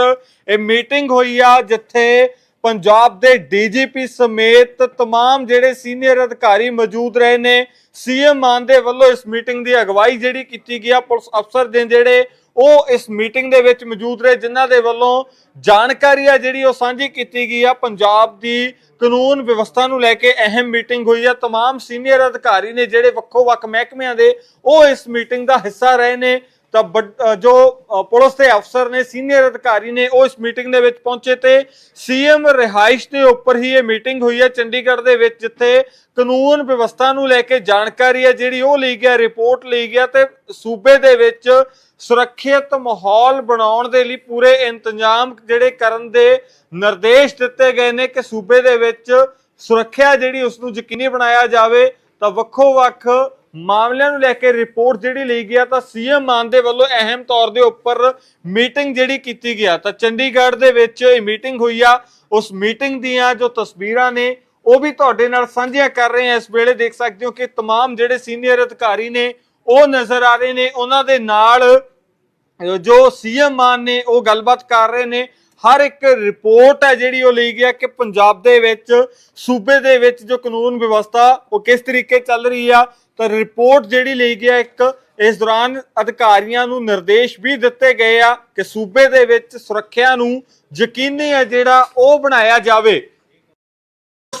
ਇਹ ਮੀਟਿੰਗ ਹੋਈ ਆ ਜਿੱਥੇ ਪੰਜਾਬ ਦੇ ਡੀਜੀਪੀ ਸਮੇਤ तमाम ਜਿਹੜੇ ਸੀਨੀਅਰ ਅਧਿਕਾਰੀ ਮੌਜੂਦ ਰਹੇ ਨੇ ਸੀਐਮ ਮਾਨ ਦੇ ਵੱਲੋਂ ਇਸ ਮੀਟਿੰਗ ਦੀ ਅਗਵਾਈ ਜਿਹੜੀ ਕੀਤੀ ਗਈ ਆ ਪੁਲਿਸ ਅਫਸਰ ਦੇ ਜਿਹੜੇ ਉਹ ਇਸ ਮੀਟਿੰਗ ਦੇ ਵਿੱਚ ਮੌਜੂਦ ਰਹੇ ਜਿਨ੍ਹਾਂ ਦੇ ਵੱਲੋਂ ਜਾਣਕਾਰੀ ਆ ਜਿਹੜੀ ਉਹ ਸਾਂਝੀ ਕੀਤੀ ਗਈ ਆ ਪੰਜਾਬ ਦੀ ਕਾਨੂੰਨ ਵਿਵਸਥਾ ਨੂੰ ਲੈ ਕੇ ਅਹਿਮ ਮੀਟਿੰਗ ਹੋਈ ਆ तमाम ਸੀਨੀਅਰ ਅਧਿਕਾਰੀ ਨੇ ਜਿਹੜੇ ਵੱਖੋ ਵੱਖ ਮਹਿਕਮਿਆਂ ਦੇ ਉਹ ਇਸ ਮੀਟਿੰਗ ਦਾ ਹਿੱਸਾ ਰਹੇ ਨੇ ਤਾਂ ਵੱਡ- ਜੋ ਪੁਲਿਸ ਦੇ ਅਫਸਰ ਨੇ, ਸੀਨੀਅਰ ਅਧਿਕਾਰੀ ਨੇ ਉਹ ਇਸ ਮੀਟਿੰਗ ਦੇ ਵਿੱਚ ਪਹੁੰਚੇ ਤੇ ਸੀਐਮ ਰਿਹਾਇਸ਼ ਦੇ ਉੱਪਰ ਹੀ ਇਹ ਮੀਟਿੰਗ ਹੋਈ ਹੈ ਚੰਡੀਗੜ੍ਹ ਦੇ ਵਿੱਚ, ਜਿੱਥੇ ਕਾਨੂੰਨ ਵਿਵਸਥਾ ਨੂੰ ਲੈ ਕੇ ਜਾਣਕਾਰੀ ਹੈ ਜਿਹੜੀ ਉਹ ਲਈ ਗਿਆ, ਰਿਪੋਰਟ ਲਈ ਗਿਆ ਤੇ ਸੂਬੇ ਦੇ ਵਿੱਚ ਸੁਰੱਖਿਅਤ ਮਾਹੌਲ ਬਣਾਉਣ ਦੇ ਲਈ ਪੂਰੇ ਇੰਤਜ਼ਾਮ ਜਿਹੜੇ ਕਰਨ ਦੇ ਨਿਰਦੇਸ਼ ਦਿੱਤੇ ਗਏ ਨੇ ਕਿ ਸੂਬੇ ਦੇ ਵਿੱਚ ਸੁਰੱਖਿਆ ਜਿਹੜੀ ਉਸ ਨੂੰ ਯਕੀਨੀ ਬਣਾਇਆ ਜਾਵੇ ਤਾਂ ਵੱਖੋ ਵੱਖ ਮਾਮਲਿਆਂ ਨੂੰ ਲੈ ਕੇ ਰਿਪੋਰਟ ਜਿਹੜੀ ਲਈ ਗਿਆ ਤਾਂ ਸੀਐਮ ਮਾਨ ਦੇ ਵੱਲੋਂ ਅਹਿਮ ਤੌਰ ਦੇ ਉੱਪਰ ਮੀਟਿੰਗ ਜਿਹੜੀ ਕੀਤੀ ਗਿਆ ਤਾਂ ਚੰਡੀਗੜ੍ਹ ਦੇ ਵਿੱਚ ਇਹ ਮੀਟਿੰਗ ਹੋਈ ਆ ਉਸ ਮੀਟਿੰਗ ਦੀਆਂ ਜੋ ਤਸਵੀਰਾਂ ਨੇ ਉਹ ਵੀ ਤੁਹਾਡੇ ਨਾਲ ਸਾਂਝੀਆਂ ਕਰ ਰਹੇ ਹਾਂ ਇਸ ਵੇਲੇ ਦੇਖ ਸਕਦੇ ਹੋ ਕਿ तमाम ਜਿਹੜੇ ਸੀਨੀਅਰ ਅਧਿਕਾਰੀ ਨੇ ਉਹ ਨਜ਼ਰ ਆ ਰਹੇ ਨੇ ਉਹਨਾਂ ਦੇ ਨਾਲ ਜੋ ਸੀਐਮ ਮਾਨ ਨੇ ਉਹ ਗੱਲਬਾਤ ਕਰ ਰਹੇ ਨੇ ਹਰ ਇੱਕ ਰਿਪੋਰਟ ਹੈ ਜਿਹੜੀ ਉਹ ਲਈ ਗਿਆ ਕਿ ਪੰਜਾਬ ਦੇ ਵਿੱਚ ਸੂਬੇ ਦੇ ਵਿੱਚ ਜੋ ਕਾਨੂੰਨ ਵਿਵਸਥਾ ਉਹ ਕਿਸ ਤਰੀਕੇ ਚੱਲ ਰਹੀ ਆ ਤਾਂ ਰਿਪੋਰਟ ਜਿਹੜੀ ਲਈ ਗਿਆ ਇੱਕ, ਇਸ ਦੌਰਾਨ ਅਧਿਕਾਰੀਆਂ ਨੂੰ ਨਿਰਦੇਸ਼ ਵੀ ਦਿੱਤੇ ਗਏ ਆ ਕਿ ਸੂਬੇ ਦੇ ਵਿੱਚ ਸੁਰੱਖਿਆ ਨੂੰ ਯਕੀਨੀ ਹੈ ਜਿਹੜਾ ਉਹ ਬਣਾਇਆ ਜਾਵੇ।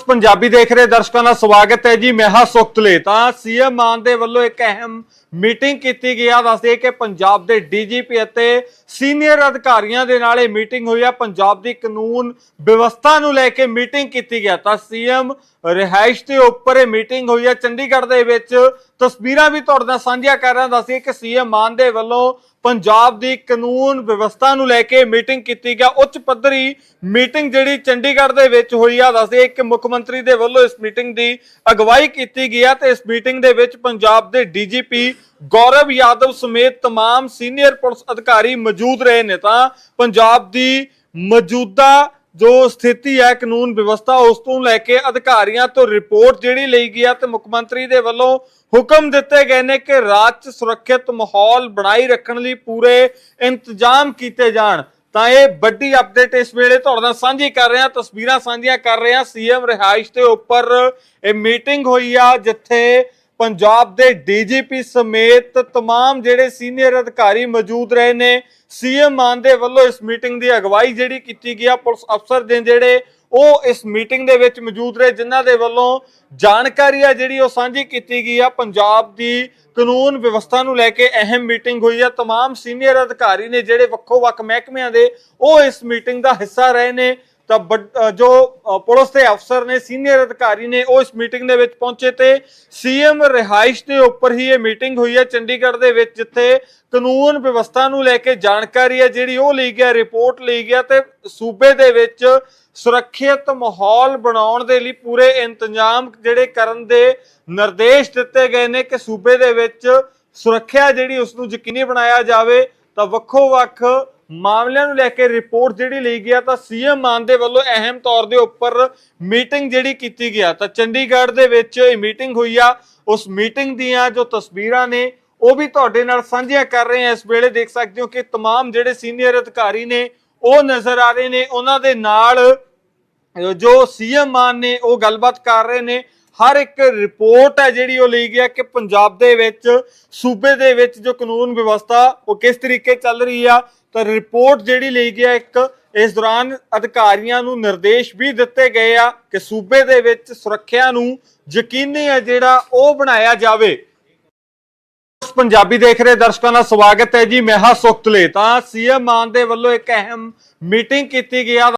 ਪੰਜਾਬੀ ਦੇਖ ਰਹੇ ਦਰਸ਼ਕਾਂ ਦਾ ਸਵਾਗਤ ਹੈ ਜੀ, ਮੈਂ ਹਾਂ ਸੁਖਤਲੇ। ਤਾਂ ਸੀਐਮ ਮਾਨ ਦੇ ਵੱਲੋਂ ਇੱਕ ਅਹਿਮ ਮੀਟਿੰਗ ਕੀਤੀ ਗਈ ਆ, ਦੱਸਦੇ ਕਿ ਪੰਜਾਬ ਦੇ ਡੀਜੀਪੀ ਅਤੇ ਸੀਨੀਅਰ ਅਧਿਕਾਰੀਆਂ ਦੇ ਨਾਲ ਇਹ ਮੀਟਿੰਗ ਹੋਈ ਆ। ਪੰਜਾਬ ਦੀ ਕਾਨੂੰਨ ਵਿਵਸਥਾ ਨੂੰ ਲੈ ਕੇ ਮੀਟਿੰਗ ਕੀਤੀ ਗਿਆ ਤਾਂ ਸੀਐਮ ਰਿਹਾਇਸ਼ ਦੇ ਉੱਪਰ ਇਹ ਮੀਟਿੰਗ ਹੋਈ ਆ ਚੰਡੀਗੜ੍ਹ ਦੇ ਵਿੱਚ ਤਸਵੀਰਾਂ ਵੀ ਤੁਹਾਡੇ ਨਾਲ ਸਾਂਝੀਆਂ ਕਰ ਰਿਹਾ ਦੱਸਦੇ ਕਿ ਸੀਐਮ ਮਾਨ ਦੇ ਵੱਲੋਂ ਪੰਜਾਬ ਦੀ ਕਾਨੂੰਨ ਵਿਵਸਥਾ ਨੂੰ ਲੈ ਕੇ ਮੀਟਿੰਗ ਕੀਤੀ ਗਿਆ ਉੱਚ ਪੱਧਰੀ ਮੀਟਿੰਗ ਜਿਹੜੀ ਚੰਡੀਗੜ੍ਹ ਦੇ ਵਿੱਚ ਹੋਈ ਆ ਦੱਸਦੇ ਕਿ ਮੁੱਖ ਮੰਤਰੀ ਦੇ ਵੱਲੋਂ ਇਸ ਮੀਟਿੰਗ ਦੀ ਅਗਵਾਈ ਕੀਤੀ ਗਈ ਆ ਤੇ ਇਸ ਮੀਟਿੰਗ ਦੇ ਵਿੱਚ ਪੰਜਾਬ ਦੇ ਡੀਜੀਪੀ ਗੌਰਵ ਯਾਦਵ ਸਮੇਤ तमाम ਸੀਨੀਅਰ ਪੁਲਿਸ ਅਧਿਕਾਰੀ ਮੌਜੂਦ ਰਹੇ ਨੇ ਤਾਂ ਪੰਜਾਬ ਦੀ ਮੌਜੂਦਾ ਜੋ ਸਥਿਤੀ ਹੈ, ਕਾਨੂੰਨ ਵਿਵਸਥਾ, ਉਸ ਤੋਂ ਲੈ ਕੇ ਅਧਿਕਾਰੀਆਂ ਤੋਂ ਰਿਪੋਰਟ ਜਿਹੜੀ ਲਈ ਗਈ ਆ ਤੇ ਮੁੱਖ ਮੰਤਰੀ ਦੇ ਵੱਲੋਂ ਹੁਕਮ ਦਿੱਤੇ ਗਏ ਨੇ ਕਿ ਰਾਜ 'ਚ ਸੁਰੱਖਿਅਤ ਮਾਹੌਲ ਬਣਾਈ ਰੱਖਣ ਲਈ ਪੂਰੇ ਇੰਤਜ਼ਾਮ ਕੀਤੇ ਜਾਣ। ਤਾਂ ਇਹ ਵੱਡੀ ਅਪਡੇਟ ਇਸ ਵੇਲੇ ਤੁਹਾਡੇ ਨਾਲ ਸਾਂਝੀ ਕਰ ਰਹੇ ਹਾਂ ਤਸਵੀਰਾਂ ਸਾਂਝੀਆਂ ਕਰ ਰਹੇ। ਹਾਂ ਸੀਐਮ ਰਿਹਾਇਸ਼ ਦੇ ਉੱਪਰ ਇਹ ਮੀਟਿੰਗ ਹੋਈ ਆ, ਜਿੱਥੇ ਪੰਜਾਬ ਦੇ ਡੀਜੀਪੀ ਸਮੇਤ तमाम ਜਿਹੜੇ ਸੀਨੀਅਰ ਅਧਿਕਾਰੀ ਮੌਜੂਦ ਰਹੇ ਨੇ ਸੀਐਮ ਮਾਨ ਦੇ ਵੱਲੋਂ ਇਸ ਮੀਟਿੰਗ ਦੀ ਅਗਵਾਈ ਜਿਹੜੀ ਕੀਤੀ ਗਈ ਆ ਪੁਲਿਸ ਅਫਸਰ ਦੇ ਜਿਹੜੇ ਉਹ ਇਸ ਮੀਟਿੰਗ ਦੇ ਵਿੱਚ ਮੌਜੂਦ ਰਹੇ ਜਿਨ੍ਹਾਂ ਦੇ ਵੱਲੋਂ ਜਾਣਕਾਰੀ ਆ ਜਿਹੜੀ ਉਹ ਸਾਂਝੀ ਕੀਤੀ ਗਈ ਆ ਪੰਜਾਬ ਦੀ ਕਾਨੂੰਨ ਵਿਵਸਥਾ ਨੂੰ ਲੈ ਕੇ ਅਹਿਮ ਮੀਟਿੰਗ ਹੋਈ ਆ तमाम ਸੀਨੀਅਰ ਅਧਿਕਾਰੀ ਨੇ ਜਿਹੜੇ ਵੱਖੋ ਵੱਖ ਮਹਿਕਮਿਆਂ ਦੇ ਉਹ ਇਸ ਮੀਟਿੰਗ ਦਾ ਹਿੱਸਾ ਰਹੇ ਨੇ ਤਾਂ ਜੋ ਪੁਲਿਸ ਦੇ ਅਫਸਰ ਨੇ, ਸੀਨੀਅਰ ਅਧਿਕਾਰੀ ਨੇ ਉਹ ਇਸ ਮੀਟਿੰਗ ਦੇ ਵਿੱਚ ਪਹੁੰਚੇ ਤੇ ਸੀਐਮ ਰਿਹਾਇਸ਼ ਦੇ ਉੱਪਰ ਹੀ ਇਹ ਮੀਟਿੰਗ ਹੋਈ ਹੈ ਚੰਡੀਗੜ੍ਹ ਦੇ ਵਿੱਚ, ਜਿੱਥੇ ਕਾਨੂੰਨ ਵਿਵਸਥਾ ਨੂੰ ਲੈ ਕੇ ਜਾਣਕਾਰੀ ਹੈ, ਜਿਹੜੀ ਉਹ ਲਈ ਗਿਆ, ਰਿਪੋਰਟ ਲਈ ਗਿਆ ਤੇ ਸੂਬੇ ਦੇ ਵਿੱਚ ਸੁਰੱਖਿਅਤ ਮਾਹੌਲ ਬਣਾਉਣ ਦੇ ਲਈ ਪੂਰੇ ਇੰਤਜ਼ਾਮ ਜਿਹੜੇ ਕਰਨ ਦੇ ਨਿਰਦੇਸ਼ ਦਿੱਤੇ ਗਏ ਨੇ ਕਿ ਸੂਬੇ ਦੇ ਵਿੱਚ ਸੁਰੱਖਿਆ ਜਿਹੜੀ ਉਸ ਨੂੰ ਯਕੀਨੀ ਬਣਾਇਆ ਜਾਵੇ, ਤਾਂ ਵੱਖੋ ਵੱਖ ਮਾਮਲਿਆਂ ਨੂੰ ਲੈ ਕੇ ਰਿਪੋਰਟ ਜਿਹੜੀ ਲਈ ਗਿਆ ਤਾਂ ਸੀਐਮ ਮਾਨ ਦੇ ਵੱਲੋਂ ਅਹਿਮ ਤੌਰ ਦੇ ਉੱਪਰ ਮੀਟਿੰਗ ਜਿਹੜੀ ਕੀਤੀ ਗਿਆ ਤਾਂ ਚੰਡੀਗੜ੍ਹ ਦੇ ਵਿੱਚ ਇਹ ਮੀਟਿੰਗ ਹੋਈ ਆ ਉਸ ਮੀਟਿੰਗ ਦੀਆਂ ਜੋ ਤਸਵੀਰਾਂ ਨੇ ਉਹ ਵੀ ਤੁਹਾਡੇ ਨਾਲ ਸਾਂਝੀਆਂ ਕਰ ਰਹੇ ਹਾਂ ਇਸ ਵੇਲੇ ਦੇਖ ਸਕਦੇ ਹੋ ਕਿ तमाम ਜਿਹੜੇ ਸੀਨੀਅਰ ਅਧਿਕਾਰੀ ਨੇ ਉਹ ਨਜ਼ਰ ਆ ਰਹੇ ਨੇ ਉਹਨਾਂ ਦੇ ਨਾਲ ਅਹ ਜੋ ਸੀਐਮ ਮਾਨ ਨੇ ਉਹ ਗੱਲਬਾਤ ਕਰ ਰਹੇ ਨੇ ਹਰ ਇੱਕ ਰਿਪੋਰਟ ਹੈ ਜਿਹੜੀ ਉਹ ਲਈ ਗਿਆ ਕਿ ਪੰਜਾਬ ਦੇ ਵਿੱਚ ਸੂਬੇ ਦੇ ਵਿੱਚ ਜੋ ਕਾਨੂੰਨ ਵਿਵਸਥਾ ਉਹ ਕਿਸ ਤਰੀਕੇ ਚੱਲ ਰਹੀ ਆ ਤਾਂ ਰਿਪੋਰਟ ਜਿਹੜੀ ਲਈ ਗਿਆ ਇੱਕ, ਇਸ ਦੌਰਾਨ ਅਧਿਕਾਰੀਆਂ ਨੂੰ ਨਿਰਦੇਸ਼ ਵੀ ਦਿੱਤੇ ਗਏ ਆ ਕਿ ਸੂਬੇ ਦੇ ਵਿੱਚ ਸੁਰੱਖਿਆ ਨੂੰ ਯਕੀਨੀ ਹੈ ਜਿਹੜਾ ਉਹ ਬਣਾਇਆ ਜਾਵੇ। ਪੰਜਾਬੀ ਦੇਖ ਰਹੇ ਦਰਸ਼ਕਾਂ ਦਾ ਸਵਾਗਤ ਹੈ ਜੀ। ਮੈਂ ਹਾਂ ਸੁਖਤਲੇ ਤਾਂ ਸੀਐਮ ਮਾਨ ਦੇ ਵੱਲੋਂ ਇੱਕ ਅਹਿਮ ਮੀਟਿੰਗ ਕੀਤੀ ਗਿਆ